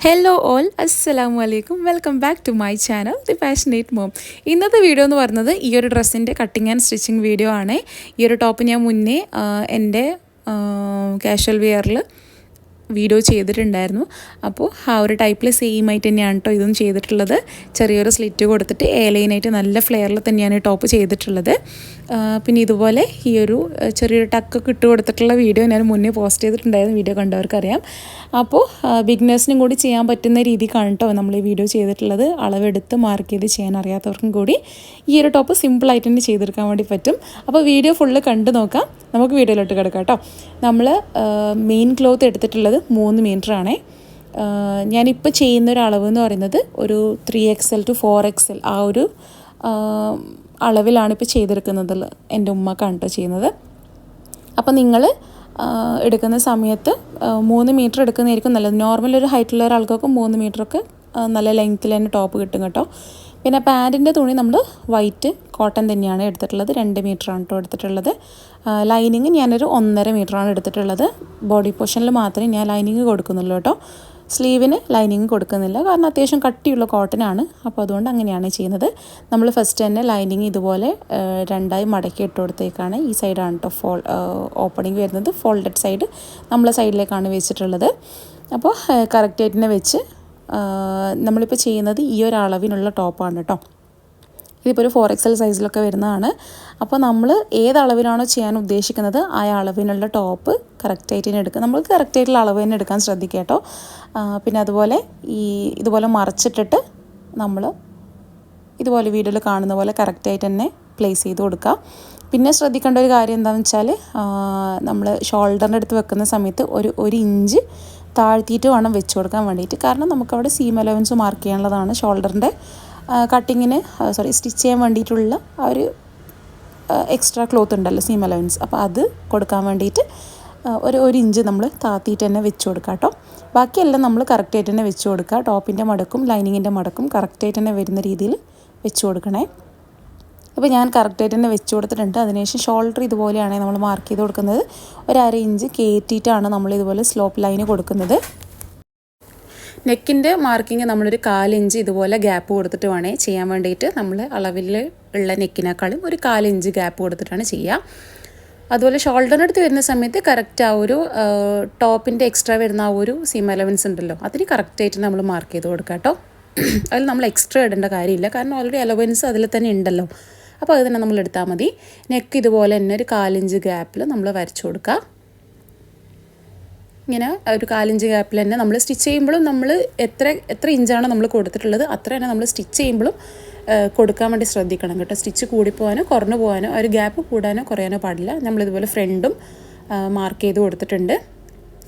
Hello all അസ്സലാമു അലൈക്കും welcome back to my channel the passionate mom ഇന്നത്തെ video എന്ന് പറയുന്നത് ഈ ഒരു ഡ്രസ്സിന്റെ കട്ടിങ് ആൻഡ് സ്റ്റിച്ചിങ് വീഡിയോ ആണ്. ഈ ഒരു ടോപ്പ് ഞാൻ മുന്നേ എന്റെ കാഷ്വൽ വെയറിൽ വീഡിയോ ചെയ്തിട്ടുണ്ടായിരുന്നു. അപ്പോൾ ആ ഒരു ടൈപ്പിൽ സെയിം ആയിട്ട് തന്നെയാണ് കേട്ടോ ഇതും ചെയ്തിട്ടുള്ളത്. ചെറിയൊരു സ്ലിറ്റ് കൊടുത്തിട്ട് ഏലൈനായിട്ട് ലൈനായിട്ട് നല്ല ഫ്ലെയറിൽ തന്നെയാണ് ടോപ്പ് ചെയ്തിട്ടുള്ളത്. പിന്നെ ഇതുപോലെ ഈ ഒരു ചെറിയൊരു ടക്കൊക്കെ ഇട്ട് കൊടുത്തിട്ടുള്ള വീഡിയോ ഞാൻ മുന്നേ പോസ്റ്റ് ചെയ്തിട്ടുണ്ടായിരുന്നു. വീഡിയോ കണ്ടവർക്കറിയാം. അപ്പോൾ ബിഗ്നേഴ്സിനും കൂടി ചെയ്യാൻ പറ്റുന്ന രീതി കാണട്ടോ നമ്മൾ ഈ വീഡിയോ ചെയ്തിട്ടുള്ളത്. അളവെടുത്ത് മാർക്ക് ചെയ്ത് ചെയ്യാൻ അറിയാത്തവർക്കും കൂടി ഈ ഒരു ടോപ്പ് സിമ്പിളായിട്ട് തന്നെ ചെയ്തെടുക്കാൻ വേണ്ടി പറ്റും. അപ്പോൾ വീഡിയോ ഫുള്ള് കണ്ടു നോക്കാം. നമുക്ക് വീഡിയോയിലോട്ട് കിടക്കാം കേട്ടോ നമ്മൾ മെയിൻ ക്ലോത്ത് എടുത്തിട്ടുള്ളത് മൂന്ന് മീറ്റർ ആണേ. ഞാനിപ്പോൾ ചെയ്യുന്ന ഒരു അളവ് എന്ന് പറയുന്നത് ഒരു three X to four X ആ ഒരു അളവിലാണ് ഇപ്പോൾ ചെയ്തെടുക്കുന്നത് എന്റെ ഉമ്മ കണ്ടോ ചെയ്യുന്നത്. അപ്പോൾ നിങ്ങൾ എടുക്കുന്ന സമയത്ത് മൂന്ന് മീറ്റർ എടുക്കുന്നതായിരിക്കും നല്ലത്. നോർമൽ ഒരു ഹൈറ്റുള്ള ഒരാൾക്കൊക്കെ മൂന്ന് മീറ്ററൊക്കെ നല്ല ലെങ്ത്തിൽ തന്നെ ടോപ്പ് കിട്ടും കേട്ടോ. പിന്നെ പാന്റിന്റെ തുണി നമ്മൾ വൈറ്റ് കോട്ടൺ തന്നെയാണ് എടുത്തിട്ടുള്ളത്. രണ്ട് മീറ്ററാണ് കേട്ടോ എടുത്തിട്ടുള്ളത്. ലൈനിങ് ഞാനൊരു ഒന്നര മീറ്ററാണ് എടുത്തിട്ടുള്ളത്. ബോഡി പോർഷനിൽ മാത്രമേ ഞാൻ ലൈനിങ് കൊടുക്കുന്നുള്ളൂ കേട്ടോ. സ്ലീവിന് ലൈനിങ് കൊടുക്കുന്നില്ല. കാരണം അത്യാവശ്യം കട്ടിയുള്ള കോട്ടൺ ആണ്. അപ്പോൾ അതുകൊണ്ട് അങ്ങനെയാണ് ചെയ്യുന്നത്. നമ്മൾ ഫസ്റ്റ് തന്നെ ലൈനിങ് ഇതുപോലെ രണ്ടായി മടക്കി ഇട്ട് കൊടുത്തേക്കാണ്. ഈ സൈഡാണ് കേട്ടോ ഫോൾ ഓപ്പണിങ് വരുന്നത്. ഫോൾഡഡ് സൈഡ് നമ്മളെ സൈഡിലേക്കാണ് വെച്ചിട്ടുള്ളത്. അപ്പോൾ കറക്റ്റായിട്ട് തന്നെ വെച്ച് നമ്മളിപ്പോൾ ചെയ്യുന്നത് ഈ ഒരു അളവിനുള്ള ടോപ്പാണ് കേട്ടോ ഇതിപ്പോൾ ഒരു ഫോർ എക്സൽ സൈസിലൊക്കെ വരുന്നതാണ്. അപ്പോൾ നമ്മൾ ഏത് അളവിലാണോ ചെയ്യാൻ ഉദ്ദേശിക്കുന്നത് ആ അളവിനുള്ള ടോപ്പ് കറക്റ്റായിട്ട് തന്നെ എടുക്കുക നമ്മൾ കറക്റ്റായിട്ടുള്ള അളവ് തന്നെ എടുക്കാൻ ശ്രദ്ധിക്കുക കേട്ടോ പിന്നെ അതുപോലെ ഈ ഇതുപോലെ മറച്ചിട്ടിട്ട് നമ്മൾ ഇതുപോലെ വീഡിയോയിൽ കാണുന്ന പോലെ കറക്റ്റായിട്ട് തന്നെ പ്ലേസ് ചെയ്ത് കൊടുക്കുക പിന്നെ ശ്രദ്ധിക്കേണ്ട ഒരു കാര്യം എന്താണെന്ന് വെച്ചാൽ നമ്മൾ ഷോൾഡറിന്റെ അടുത്ത് വെക്കുന്ന സമയത്ത് ഒരു ഒരു ഇഞ്ച് താഴ്ത്തിയിട്ട് വേണം വെച്ച് കൊടുക്കാൻ വേണ്ടിയിട്ട്. കാരണം നമുക്കവിടെ സീം അലവൻസ് മാർക്ക് ചെയ്യാനുള്ളതാണ് ഷോൾഡറിന്റെ കട്ടിങ്ങിന് സോറി സ്റ്റിച്ച് ചെയ്യാൻ വേണ്ടിയിട്ടുള്ള ആ ഒരു എക്സ്ട്രാ ക്ലോത്ത് ഉണ്ടല്ലോ സീം അലവൻസ് അപ്പോൾ അത് കൊടുക്കാൻ വേണ്ടിയിട്ട് ഒരു ഒരു ഇഞ്ച് നമ്മൾ താത്തിയിട്ട് തന്നെ വെച്ച് കൊടുക്കുക കേട്ടോ. ബാക്കിയെല്ലാം നമ്മൾ കറക്റ്റായിട്ട് തന്നെ വെച്ച് കൊടുക്കുക ടോപ്പിന്റെ മടക്കും ലൈനിങ്ങിന്റെ മടക്കും കറക്റ്റായിട്ട് തന്നെ വരുന്ന രീതിയിൽ വെച്ച് കൊടുക്കണേ. അപ്പോൾ ഞാൻ കറക്റ്റായിട്ട് തന്നെ വെച്ച് കൊടുത്തിട്ടുണ്ട്. അതിനുശേഷം ഷോൾഡർ ഇതുപോലെയാണ് നമ്മൾ മാർക്ക് ചെയ്ത് കൊടുക്കുന്നത്. ഒരു അര ഇഞ്ച് കയറ്റിയിട്ടാണ് നമ്മൾ ഇതുപോലെ സ്ലോപ്പ് ലൈന് കൊടുക്കുന്നത്. നെക്കിന്റെ മാർക്കിങ് നമ്മളൊരു കാലിഞ്ച് ഇതുപോലെ ഗ്യാപ്പ് കൊടുത്തിട്ട് വേണേൽ ചെയ്യാൻ വേണ്ടിയിട്ട് നമ്മൾ അളവിൽ ഉള്ള നെക്കിനേക്കാളും ഒരു കാലിഞ്ച് ഗ്യാപ്പ് കൊടുത്തിട്ടാണ് ചെയ്യുക. അതുപോലെ ഷോൾഡറിനടുത്ത് വരുന്ന സമയത്ത് കറക്റ്റ് ആ ഒരു ടോപ്പിന്റെ എക്സ്ട്രാ വരുന്ന ആ ഒരു സീം അലവൻസ് ഉണ്ടല്ലോ അതിന് കറക്റ്റായിട്ട് നമ്മൾ മാർക്ക് ചെയ്ത് കൊടുക്കാം കേട്ടോ. അതിൽ നമ്മൾ എക്സ്ട്രാ ഇടേണ്ട കാര്യമില്ല. കാരണം ഓൾറെഡി അലവൻസ് അതിൽ തന്നെ ഉണ്ടല്ലോ. അപ്പോൾ അത് തന്നെ നമ്മൾ എടുത്താൽ മതി. നെക്ക് ഇതുപോലെ തന്നെ ഒരു കാലിഞ്ച് ഗ്യാപ്പിൽ നമ്മൾ വരച്ചു കൊടുക്കുക. ഇങ്ങനെ ഒരു കാലിഞ്ച് ഗ്യാപ്പിൽ തന്നെ നമ്മൾ സ്റ്റിച്ച് ചെയ്യുമ്പോഴും നമ്മൾ എത്ര എത്ര ഇഞ്ചാണ് നമ്മൾ കൊടുത്തിട്ടുള്ളത് അത്ര തന്നെ നമ്മൾ സ്റ്റിച്ച് ചെയ്യുമ്പോഴും കൊടുക്കാൻ വേണ്ടി ശ്രദ്ധിക്കണം കേട്ടോ. സ്റ്റിച്ച് കൂടിപ്പോകാനോ കുറഞ്ഞു പോകാനോ ഒരു ഗ്യാപ്പ് കൂടാനോ കുറയാനോ പാടില്ല. നമ്മളിതുപോലെ ഫ്രണ്ടും മാർക്ക് ചെയ്ത് കൊടുത്തിട്ടുണ്ട്.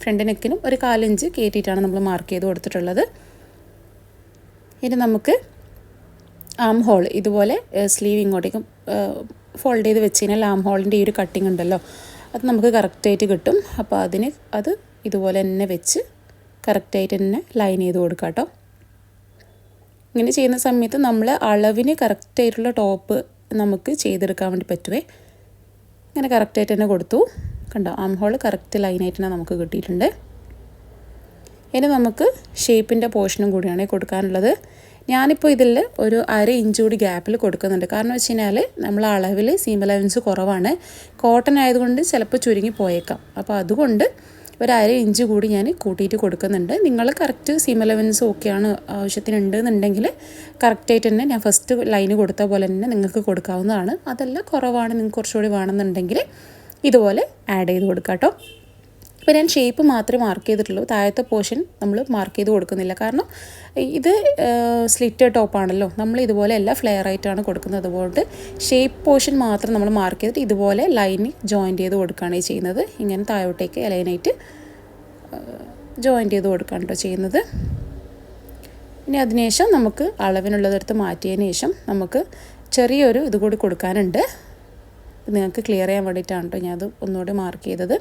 ഫ്രണ്ട് നെക്കിനും ഒരു കാലിഞ്ച് കയറ്റിയിട്ടാണ് നമ്മൾ മാർക്ക് ചെയ്ത് കൊടുത്തിട്ടുള്ളത്. ഇനി നമുക്ക് ആം ഹോൾ ഇതുപോലെ സ്ലീവ് ഇങ്ങോട്ടേക്ക് ഫോൾഡ് ചെയ്ത് വെച്ച് കഴിഞ്ഞാൽ ആം ഹോളിന്റെ ഈ ഒരു കട്ടിങ് ഉണ്ടല്ലോ. അത് നമുക്ക് കറക്റ്റായിട്ട് കിട്ടും. അപ്പോൾ അതിന് അത് ഇതുപോലെ തന്നെ വെച്ച് കറക്റ്റായിട്ട് തന്നെ ലൈൻ ചെയ്ത് കൊടുക്കുക കേട്ടോ. ഇങ്ങനെ ചെയ്യുന്ന സമയത്ത് നമ്മൾ അളവിന് കറക്റ്റായിട്ടുള്ള ടോപ്പ് നമുക്ക് ചെയ്തെടുക്കാൻ വേണ്ടി പറ്റുവേ. ഇങ്ങനെ കറക്റ്റായിട്ട് തന്നെ കൊടുത്തു. കണ്ടോ ആം ഹോൾ കറക്റ്റ് ലൈനായിട്ട് തന്നെ നമുക്ക് കിട്ടിയിട്ടുണ്ട്. ഇനി നമുക്ക് ഷേപ്പിന്റെ പോർഷനും കൂടിയാണ് കൊടുക്കാനുള്ളത്. ഞാനിപ്പോൾ ഇതിൽ ഒരു അര ഇഞ്ച് കൂടി ഗ്യാപ്പിൽ കൊടുക്കുന്നുണ്ട്. കാരണം വെച്ച് കഴിഞ്ഞാൽ നമ്മൾ അളവിൽ സീം അലവൻസ് കുറവാണ്. കോട്ടൺ ആയതുകൊണ്ട് ചിലപ്പോൾ ചുരുങ്ങി പോയേക്കാം. അപ്പോൾ അതുകൊണ്ട് ഒരു അര ഇഞ്ച് കൂടി ഞാൻ കൂട്ടിയിട്ട് കൊടുക്കുന്നുണ്ട്. നിങ്ങൾ കറക്റ്റ് സീം അലവൻസ് ഓക്കെയാണ് ആവശ്യത്തിനുണ്ട് എന്നുണ്ടെങ്കിൽ കറക്റ്റായിട്ട് തന്നെ ഞാൻ ഫസ്റ്റ് ലൈന് കൊടുത്ത പോലെ തന്നെ നിങ്ങൾക്ക് കൊടുക്കാവുന്നതാണ്. അതല്ല കുറവാണ് നിങ്ങൾക്ക് കുറച്ചുകൂടി വേണമെന്നുണ്ടെങ്കിൽ ഇതുപോലെ ആഡ് ചെയ്ത് കൊടുക്കാം കേട്ടോ ഇപ്പോൾ ഞാൻ ഷേപ്പ് മാത്രമേ മാർക്ക് ചെയ്തിട്ടുള്ളൂ. താഴത്തെ പോർഷൻ നമ്മൾ മാർക്ക് ചെയ്ത് കൊടുക്കുന്നില്ല. കാരണം ഇത് സ്ലിറ്റ് ടോപ്പാണല്ലോ നമ്മൾ ഇതുപോലെ എല്ലാ ഫ്ലെയർ ആയിട്ടാണ് കൊടുക്കുന്നത്. അതുകൊണ്ട് ഷേപ്പ് പോർഷൻ മാത്രം നമ്മൾ മാർക്ക് ചെയ്തിട്ട് ഇതുപോലെ ലൈന് ജോയിന്റ് ചെയ്ത് കൊടുക്കുകയാണ് ചെയ്യുന്നത്. ഇങ്ങനെ താഴോട്ടേക്ക് ലൈനായിട്ട് ജോയിന്റ് ചെയ്ത് കൊടുക്കുകയാണ് കേട്ടോ ചെയ്യുന്നത്. ഇനി അതിനുശേഷം നമുക്ക് അളവിനുള്ളതെടുത്ത് മാറ്റിയതിന് ശേഷം നമുക്ക് ചെറിയൊരു ഇത് കൂടി കൊടുക്കാനുണ്ട്. നിങ്ങൾക്ക് ക്ലിയർ ചെയ്യാൻ വേണ്ടിയിട്ടാണ് കേട്ടോ ഞാനത് ഒന്നുകൂടി മാർക്ക് ചെയ്തത്.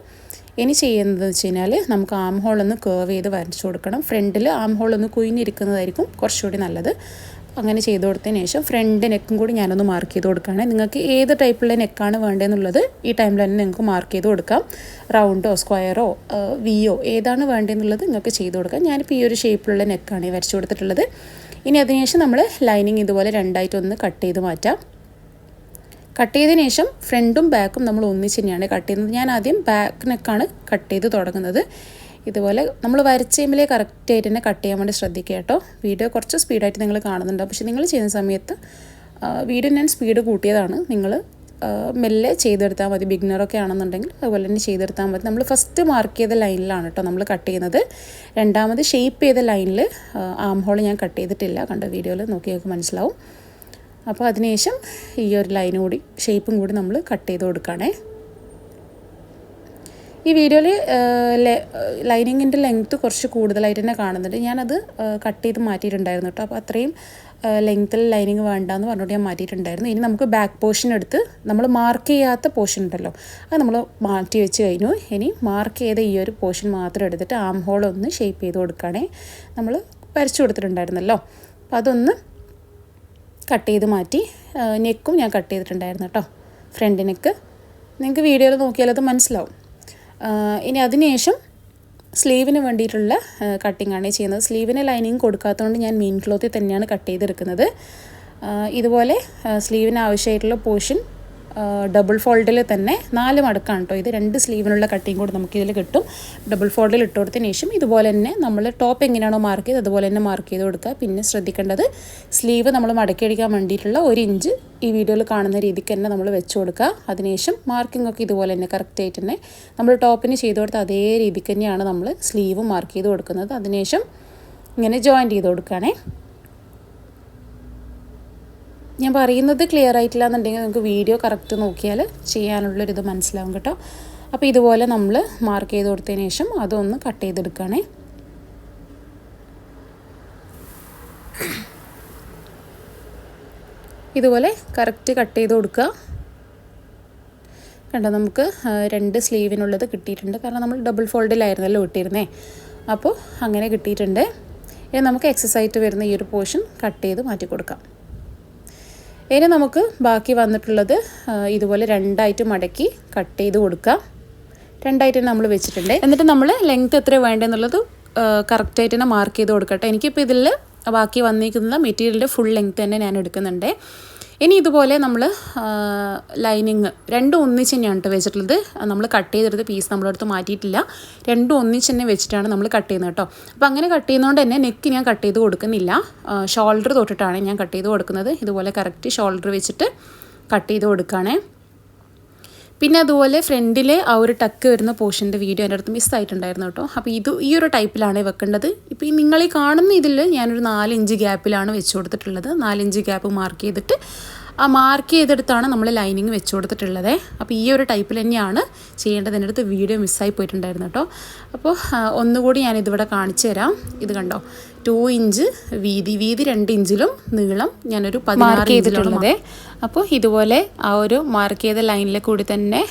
ഇനി ചെയ്യുന്നത് വെച്ച് കഴിഞ്ഞാൽ നമുക്ക് ആം ഹോൾ ഒന്ന് കേർവ് ചെയ്ത് വരച്ചു കൊടുക്കണം. ഫ്രണ്ടിൽ ആം ഹോൾ ഒന്ന് കുഞ്ഞിരിക്കുന്നതായിരിക്കും കുറച്ചുകൂടി നല്ലത്. അങ്ങനെ ചെയ്ത് കൊടുത്തതിന് ശേഷം ഫ്രണ്ട് നെക്കും കൂടി ഞാനൊന്ന് മാർക്ക് ചെയ്ത് കൊടുക്കുകയാണ്. നിങ്ങൾക്ക് ഏത് ടൈപ്പുള്ള നെക്കാണ് വേണ്ടതെന്നുള്ളത് ഈ ടൈമിൽ തന്നെ നിങ്ങൾക്ക് മാർക്ക് ചെയ്ത് കൊടുക്കാം. റൗണ്ടോ സ്ക്വയറോ വിയോ ഏതാണ് വേണ്ടതെന്നുള്ളത് നിങ്ങൾക്ക് ചെയ്ത് കൊടുക്കാം. ഞാനിപ്പോൾ ഈ ഒരു ഷേപ്പിലുള്ള നെക്കാണ് വരച്ചു കൊടുത്തിട്ടുള്ളത്. ഇനി അതിനുശേഷം നമ്മൾ ലൈനിങ് ഇതുപോലെ രണ്ടായിട്ടൊന്ന് കട്ട് ചെയ്ത് മാറ്റാം. കട്ട് ചെയ്തതിന് ശേഷം ഫ്രണ്ടും ബാക്കും നമ്മൾ ഒന്നിച്ച് തന്നെയാണ് കട്ട് ചെയ്യുന്നത്. ഞാൻ ആദ്യം ബാക്ക് നെക്കാണ് കട്ട് ചെയ്ത് തുടങ്ങുന്നത്. ഇതുപോലെ നമ്മൾ വരച്ചേമ്പിലേ കറക്റ്റായിട്ട് തന്നെ കട്ട് ചെയ്യാൻ വേണ്ടി ശ്രദ്ധിക്കുക കേട്ടോ. വീഡിയോ കുറച്ച് സ്പീഡായിട്ട് നിങ്ങൾ കാണുന്നുണ്ട്. പക്ഷേ നിങ്ങൾ ചെയ്യുന്ന സമയത്ത് വീഡിയോ ഞാൻ സ്പീഡ് കൂട്ടിയതാണ്. നിങ്ങൾ മെല്ലെ ചെയ്തെടുത്താൽ മതി. ബിഗിനറൊക്കെ ആണെന്നുണ്ടെങ്കിൽ അതുപോലെ തന്നെ ചെയ്തെടുത്താൽ മതി. നമ്മൾ ഫസ്റ്റ് മാർക്ക് ചെയ്ത ലൈനിലാണ് കേട്ടോ നമ്മൾ കട്ട് ചെയ്യുന്നത്. രണ്ടാമത് ഷേപ്പ് ചെയ്ത ലൈനിൽ ആം ഹോൾ ഞാൻ കട്ട് ചെയ്തിട്ടില്ല. കണ്ട? വീഡിയോയിൽ നോക്കി നോക്കി മനസ്സിലാവും. അപ്പോൾ അതിനുശേഷം ഈ ഒരു ലൈൻ കൂടി ഷേപ്പും കൂടി നമ്മൾ കട്ട് ചെയ്ത് കൊടുക്കുകയാണേ. ഈ വീഡിയോയിൽ ലൈനിങ്ങിന്റെ ലെങ്ത്ത് കുറച്ച് കൂടുതലായിട്ട് തന്നെ കാണുന്നുണ്ട്. ഞാനത് കട്ട് ചെയ്ത് മാറ്റിയിട്ടുണ്ടായിരുന്നു കേട്ടോ. അപ്പോൾ അത്രയും ലെങ്ത്തിൽ ലൈനിങ് വേണ്ടെന്ന് പറഞ്ഞുകൊണ്ട് ഞാൻ മാറ്റിയിട്ടുണ്ടായിരുന്നു. ഇനി നമുക്ക് ബാക്ക് പോർഷൻ എടുത്ത് നമ്മൾ മാർക്ക് ചെയ്യാത്ത പോർഷൻ ഉണ്ടല്ലോ അത് നമ്മൾ മാറ്റി വെച്ച് കഴിഞ്ഞു. ഇനി മാർക്ക് ചെയ്ത ഈ ഒരു പോർഷൻ മാത്രം എടുത്തിട്ട് ആം ഹോൾ ഒന്ന് ഷേപ്പ് ചെയ്ത് കൊടുക്കുകയാണേ. നമ്മൾ വരച്ചു കൊടുത്തിട്ടുണ്ടായിരുന്നല്ലോ. അപ്പോൾ അതൊന്ന് കട്ട് ചെയ്ത് മാറ്റി നെക്കും ഞാൻ കട്ട് ചെയ്തിട്ടുണ്ടായിരുന്നു കേട്ടോ ഫ്രണ്ട് നെക്ക് നിങ്ങൾക്ക് വീഡിയോയിൽ നോക്കിയാൽ അത് മനസ്സിലാവും. ഇനി അതിനുശേഷം സ്ലീവിന് വേണ്ടിയിട്ടുള്ള കട്ടിംഗ് ആണ് ചെയ്യുന്നത്. സ്ലീവിന് ലൈനിങ് കൊടുക്കാത്തതുകൊണ്ട് ഞാൻ മീൻ ക്ലോത്തിൽ തന്നെയാണ് കട്ട് ചെയ്തെടുക്കുന്നത്. ഇതുപോലെ സ്ലീവിന് ആവശ്യമായിട്ടുള്ള പോർഷൻ ഡബിൾ ഫോൾഡിൽ തന്നെ നാല് മടക്കാണ് കേട്ടോ ഇത് രണ്ട് സ്ലീവിനുള്ള കട്ടിങ് കൂടി നമുക്കിതിൽ കിട്ടും. ഡബിൾ ഫോൾഡിൽ ഇട്ട് കൊടുത്തതിന് ശേഷം ഇതുപോലെ തന്നെ നമ്മൾ ടോപ്പ് എങ്ങനെയാണോ മാർക്ക് ചെയ്ത് അതുപോലെ തന്നെ മാർക്ക് ചെയ്ത് കൊടുക്കുക. പിന്നെ ശ്രദ്ധിക്കേണ്ടത് സ്ലീവ് നമ്മൾ മടക്കി അടിക്കാൻ വേണ്ടിയിട്ടുള്ള ഒരു ഇഞ്ച് ഈ വീഡിയോയിൽ കാണുന്ന രീതിക്ക് തന്നെ നമ്മൾ വെച്ച് കൊടുക്കുക. അതിനുശേഷം മാർക്കിംഗ് ഒക്കെ ഇതുപോലെ തന്നെ കറക്റ്റായിട്ട് തന്നെ നമ്മൾ ടോപ്പിന് ചെയ്ത് കൊടുത്ത അതേ രീതിക്ക് തന്നെയാണ് നമ്മൾ സ്ലീവ് മാർക്ക് ചെയ്ത് കൊടുക്കുന്നത്. അതിനുശേഷം ഇങ്ങനെ ജോയിന്റ് ചെയ്ത് കൊടുക്കുകയാണേ. ഞാൻ പറയുന്നത് ക്ലിയർ ആയിട്ടില്ല എന്നുണ്ടെങ്കിൽ നമുക്ക് വീഡിയോ കറക്റ്റ് നോക്കിയാൽ ചെയ്യാനുള്ളൊരിത് മനസ്സിലാവും കേട്ടോ. അപ്പോൾ ഇതുപോലെ നമ്മൾ മാർക്ക് ചെയ്ത് കൊടുത്തതിന് ശേഷം അതൊന്ന് കട്ട് ചെയ്തെടുക്കുകയാണേ. ഇതുപോലെ കറക്റ്റ് കട്ട് ചെയ്ത് കൊടുക്കുക. കണ്ടോ നമുക്ക് രണ്ട് സ്ലീവിനുള്ളത് കിട്ടിയിട്ടുണ്ട്. കാരണം നമ്മൾ ഡബിൾ ഫോൾഡിലായിരുന്നല്ലോ ഇട്ടിരുന്നേ. അപ്പോൾ അങ്ങനെ കിട്ടിയിട്ടുണ്ട്. ഇനി നമുക്ക് എക്സസൈറ്റ് വരുന്ന ഈ ഒരു പോർഷൻ കട്ട് ചെയ്ത് മാറ്റി കൊടുക്കാം. ഇനി നമുക്ക് ബാക്കി വന്നിട്ടുള്ളത് ഇതുപോലെ രണ്ടായിട്ട് മടക്കി കട്ട് ചെയ്ത് കൊടുക്കാം. രണ്ടായിട്ട് നമ്മൾ വെച്ചിട്ടുണ്ട്. എന്നിട്ട് നമ്മൾ ലെങ്ത് എത്ര വേണ്ടെന്നുള്ളത് കറക്റ്റായിട്ട് തന്നെ മാർക്ക് ചെയ്ത് കൊടുക്കട്ടെ. എനിക്കിപ്പോൾ ഇതിൽ ബാക്കി വന്നിരിക്കുന്ന മെറ്റീരിയലിന്റെ ഫുൾ ലെങ്ത് തന്നെ ഞാൻ എടുക്കുന്നുണ്ട്. ഇനി ഇതുപോലെ നമ്മൾ ലൈനിങ് രണ്ടും ഒന്നിച്ച് തന്നെയാണ് കേട്ടോ വെച്ചിട്ടുള്ളത്. നമ്മൾ കട്ട് ചെയ്തെടുത്ത് പീസ് നമ്മളടുത്ത് മാറ്റിയിട്ടില്ല. രണ്ടും ഒന്നിച്ച് തന്നെ വെച്ചിട്ടാണ് നമ്മൾ കട്ട് ചെയ്യുന്നത് കേട്ടോ അപ്പോൾ അങ്ങനെ കട്ട് ചെയ്യുന്നതുകൊണ്ട് തന്നെ നെക്ക് ഞാൻ കട്ട് ചെയ്ത് കൊടുക്കുന്നില്ല. ഷോൾഡർ തൊട്ടിട്ടാണ് ഞാൻ കട്ട് ചെയ്ത് കൊടുക്കുന്നത്. ഇതുപോലെ കറക്റ്റ് ഷോൾഡർ വെച്ചിട്ട് കട്ട് ചെയ്ത് കൊടുക്കുകയാണേ പിന്നെ അതുപോലെ ഫ്രണ്ടിലെ ആ ഒരു ടക്ക് വരുന്ന പോർഷന്റെ വീഡിയോ എന്റെ അടുത്ത് മിസ്സായിട്ടുണ്ടായിരുന്നു കേട്ടോ. അപ്പോൾ ഇത് ഈ ഒരു ടൈപ്പിലാണ് വെക്കേണ്ടത്. ഇപ്പോൾ ഈ നിങ്ങൾ ഈ കാണുന്ന ഇതിൽ ഞാനൊരു നാലിഞ്ച് ഗ്യാപ്പിലാണ് വെച്ച് കൊടുത്തിട്ടുള്ളത്. നാലിഞ്ച് ഗ്യാപ്പ് മാർക്ക് ചെയ്തിട്ട് ആ മാർക്ക് ചെയ്തെടുത്താണ് നമ്മൾ ലൈനിങ് വെച്ച് കൊടുത്തിട്ടുള്ളത്. അപ്പോൾ ഈ ഒരു ടൈപ്പിൽ തന്നെയാണ് ചെയ്യേണ്ടത്. എന്റെ അടുത്ത് വീഡിയോ മിസ്സായി പോയിട്ടുണ്ടായിരുന്നു കേട്ടോ. അപ്പോൾ ഒന്നുകൂടി ഞാൻ ഇതിവിടെ കാണിച്ചു തരാം. ഇത് കണ്ടോ? ടു ഇഞ്ച് വീതി വീതി രണ്ട് ഇഞ്ചിലും നീളം ഞാനൊരു പതിനാറ് ഇഞ്ചിലുള്ളത് അപ്പോൾ ഇതുപോലെ ആ ഒരു മാർക്ക് ചെയ്ത ലൈനിൽ കൂടി തന്നെ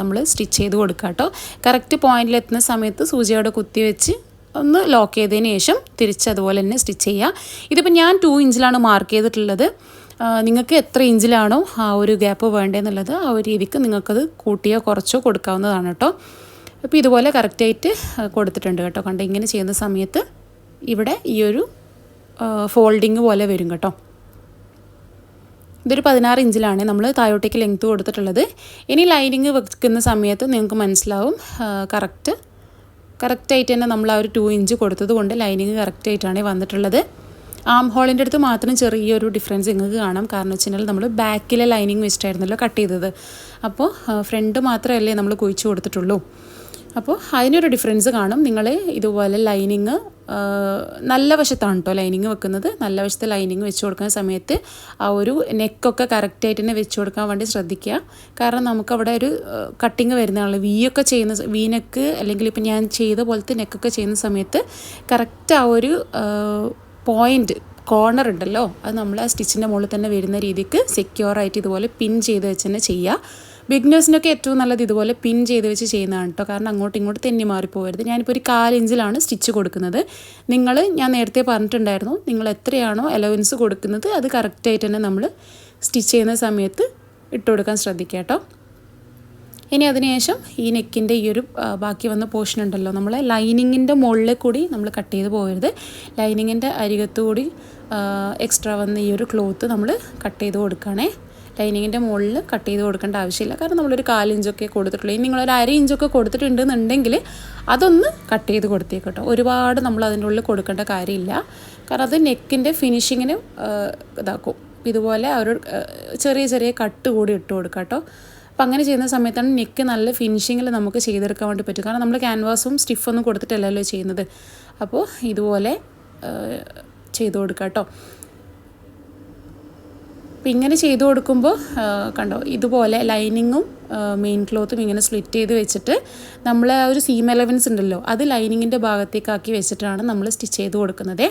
നമ്മൾ സ്റ്റിച്ച് ചെയ്ത് കൊടുക്കുക കേട്ടോ കറക്റ്റ് പോയിന്റിലെത്തുന്ന സമയത്ത് സൂചിയോടെ കുത്തി വെച്ച് ഒന്ന് ലോക്ക് ചെയ്തതിന് ശേഷം തിരിച്ച് അതുപോലെ തന്നെ സ്റ്റിച്ച് ചെയ്യുക ഇതിപ്പോൾ ഞാൻ ടു ഇഞ്ചിലാണ് മാർക്ക് ചെയ്തിട്ടുള്ളത്. നിങ്ങൾക്ക് എത്ര ഇഞ്ചിലാണോ ആ ഒരു ഗ്യാപ്പ് വേണ്ടതെന്നുള്ളത് ആ ഒരു രീതിക്ക് നിങ്ങൾക്കത് കൂട്ടിയോ കുറച്ചോ കൊടുക്കാവുന്നതാണ് കേട്ടോ അപ്പോൾ ഇതുപോലെ കറക്റ്റായിട്ട് കൊടുത്തിട്ടുണ്ട് കേട്ടോ. കണ്ട് ഇങ്ങനെ ചെയ്യുന്ന സമയത്ത് ഇവിടെ ഈ ഒരു ഫോൾഡിങ് പോലെ വരും കേട്ടോ. ഇതൊരു പതിനാറ് ഇഞ്ചിലാണ്. നമ്മൾ താഴോട്ടേക്ക് ലെങ്ത് കൊടുത്തിട്ടുള്ളത്. ഇനി ലൈനിങ് വെക്കുന്ന സമയത്ത് നിങ്ങൾക്ക് മനസ്സിലാവും കറക്റ്റ് കറക്റ്റായിട്ട് തന്നെ നമ്മൾ ആ ഒരു ടു ഇഞ്ച് കൊടുത്തത് കൊണ്ട് ലൈനിങ് കറക്റ്റായിട്ടാണ് വന്നിട്ടുള്ളത്. ആം ഹോളിന്റെ അടുത്ത് മാത്രം ചെറിയൊരു ഡിഫറൻസ് നിങ്ങൾക്ക് കാണാം. കാരണം വെച്ച് നമ്മൾ ബാക്കിലെ ലൈനിങ് വെച്ചിട്ടായിരുന്നല്ലോ കട്ട് ചെയ്തത്. അപ്പോൾ ഫ്രണ്ട് മാത്രമല്ലേ നമ്മൾ കുഴിച്ച് കൊടുത്തിട്ടുള്ളൂ. അപ്പോൾ അതിനൊരു ഡിഫറൻസ് കാണും. നിങ്ങൾ ഇതുപോലെ ലൈനിങ് നല്ല വശത്താണ് കേട്ടോ ലൈനിങ് വെക്കുന്നത്. നല്ല വശത്ത് ലൈനിങ് വെച്ച് കൊടുക്കുന്ന സമയത്ത് ആ ഒരു നെക്കൊക്കെ കറക്റ്റായിട്ട് തന്നെ വെച്ച് കൊടുക്കാൻ വേണ്ടി ശ്രദ്ധിക്കുക. കാരണം നമുക്കവിടെ ഒരു കട്ടിങ് വരുന്നതാണ്. വി ഒക്കെ ചെയ്യുന്ന വി നെക്ക് അല്ലെങ്കിൽ ഇപ്പം ഞാൻ ചെയ്ത പോലത്തെ നെക്കൊക്കെ ചെയ്യുന്ന സമയത്ത് കറക്റ്റ് ആ ഒരു പോയിന്റ് കോർണർ ഉണ്ടല്ലോ. അത് നമ്മൾ ആ സ്റ്റിച്ചിന്റെ മുകളിൽ തന്നെ വരുന്ന രീതിക്ക് സെക്യൂർ ആയിട്ട് ഇതുപോലെ പിൻ ചെയ്ത് വെച്ച് തന്നെ ചെയ്യുക. ബിഗ്നേഴ്സിനൊക്കെ ഏറ്റവും നല്ലത് ഇതുപോലെ പിൻ ചെയ്ത് വെച്ച് ചെയ്യുന്നതാണ് കേട്ടോ കാരണം അങ്ങോട്ടും ഇങ്ങോട്ട് തെന്നി മാറിപ്പോകരുത് ഞാനിപ്പോൾ ഒരു കാലിഞ്ചിലാണ് സ്റ്റിച്ച് കൊടുക്കുന്നത്. നിങ്ങൾ ഞാൻ നേരത്തെ പറഞ്ഞിട്ടുണ്ടായിരുന്നു നിങ്ങൾ എത്രയാണോ അലവൻസ് കൊടുക്കുന്നത് അത് കറക്റ്റായിട്ട് തന്നെ നമ്മൾ സ്റ്റിച്ച് ചെയ്യുന്ന സമയത്ത് ഇട്ട് കൊടുക്കാൻ ശ്രദ്ധിക്കുക കേട്ടോ ഇനി അതിനുശേഷം ഈ നെക്കിന്റെ ഈ ഒരു ബാക്കി വന്ന പോർഷൻ ഉണ്ടല്ലോ. നമ്മൾ ലൈനിങ്ങിന്റെ മുകളിൽ കൂടി നമ്മൾ കട്ട് ചെയ്ത് പോകരുത്. ലൈനിങ്ങിന്റെ അരികത്തുകൂടി എക്സ്ട്രാ വന്ന ഈ ഒരു ക്ലോത്ത് നമ്മൾ കട്ട് ചെയ്ത് കൊടുക്കുകയാണേ. ലൈനിങ്ങിന്റെ മുകളിൽ കട്ട് ചെയ്ത് കൊടുക്കേണ്ട ആവശ്യമില്ല. കാരണം നമ്മളൊരു കാലിഞ്ചൊക്കെ കൊടുത്തിട്ടുള്ളൂ. ഇനി നിങ്ങളൊരു അര ഇഞ്ചൊക്കെ കൊടുത്തിട്ടുണ്ടെന്നുണ്ടെങ്കിൽ അതൊന്ന് കട്ട് ചെയ്ത് കൊടുത്തേക്കട്ടോ ഒരുപാട് നമ്മൾ അതിന്റെ ഉള്ളിൽ കൊടുക്കേണ്ട കാര്യമില്ല. കാരണം അത് നെക്കിന്റെ ഫിനിഷിങ്ങിന് ഇതാക്കും. ഇതുപോലെ ഒരു ചെറിയ ചെറിയ കട്ട് കൂടി ഇട്ട് കൊടുക്കാം കേട്ടോ. അപ്പം അങ്ങനെ ചെയ്യുന്ന സമയത്താണ് നെക്ക് നല്ല ഫിനിഷിങ്ങിൽ നമുക്ക് ചെയ്തെടുക്കാൻ വേണ്ടി പറ്റും. കാരണം നമ്മൾ ക്യാൻവാസും സ്റ്റിഫൊന്നും കൊടുത്തിട്ടല്ലല്ലോ ചെയ്യുന്നത്. അപ്പോൾ ഇതുപോലെ ചെയ്ത് കൊടുക്കാം കേട്ടോ. അപ്പം ഇങ്ങനെ ചെയ്തു കൊടുക്കുമ്പോൾ കണ്ടോ ഇതുപോലെ ലൈനിങ്ങും മെയിൻ ക്ലോത്തും ഇങ്ങനെ സ്ലിറ്റ് ചെയ്ത് വെച്ചിട്ട് നമ്മൾ ആ ഒരു സീം എലവൻസ് ഉണ്ടല്ലോ അത് ലൈനിങ്ങിന്റെ ഭാഗത്തേക്കാക്കി വെച്ചിട്ടാണ് നമ്മൾ സ്റ്റിച്ച് ചെയ്ത് കൊടുക്കുന്നത്.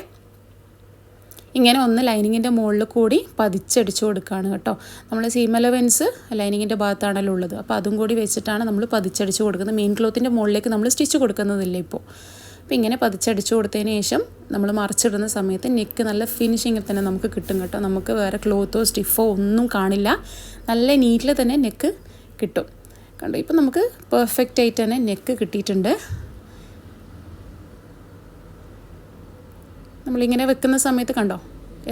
ഇങ്ങനെ ഒന്ന് ലൈനിങ്ങിന്റെ മുകളിൽ കൂടി പതിച്ചടിച്ചു കൊടുക്കുകയാണ് കേട്ടോ. നമ്മൾ സീം അലവൻസ് ലൈനിങ്ങിന്റെ ഭാഗത്താണല്ലോ ഉള്ളത്. അപ്പോൾ അതും കൂടി വെച്ചിട്ടാണ് നമ്മൾ പതിച്ചടിച്ച് കൊടുക്കുന്നത്. മെയിൻ ക്ലോത്തിന്റെ മുകളിലേക്ക് നമ്മൾ സ്റ്റിച്ച് കൊടുക്കുന്നതില്ല ഇപ്പോൾ അപ്പോൾ ഇങ്ങനെ പതിച്ചടിച്ചു കൊടുത്തതിന് ശേഷം നമ്മൾ മറിച്ചിടുന്ന സമയത്ത് നെക്ക് നല്ല ഫിനിഷിങ്ങിൽ തന്നെ നമുക്ക് കിട്ടും കേട്ടോ. നമുക്ക് വേറെ ക്ലോത്തോ സ്റ്റിഫോ ഒന്നും കാണില്ല. നല്ല നീറ്റിൽ തന്നെ നെക്ക് കിട്ടും. കണ്ടോ? ഇപ്പം നമുക്ക് പെർഫെക്റ്റ് ആയിട്ട് തന്നെ നെക്ക് കിട്ടിയിട്ടുണ്ട്. നമ്മളിങ്ങനെ വെക്കുന്ന സമയത്ത് കണ്ടോ?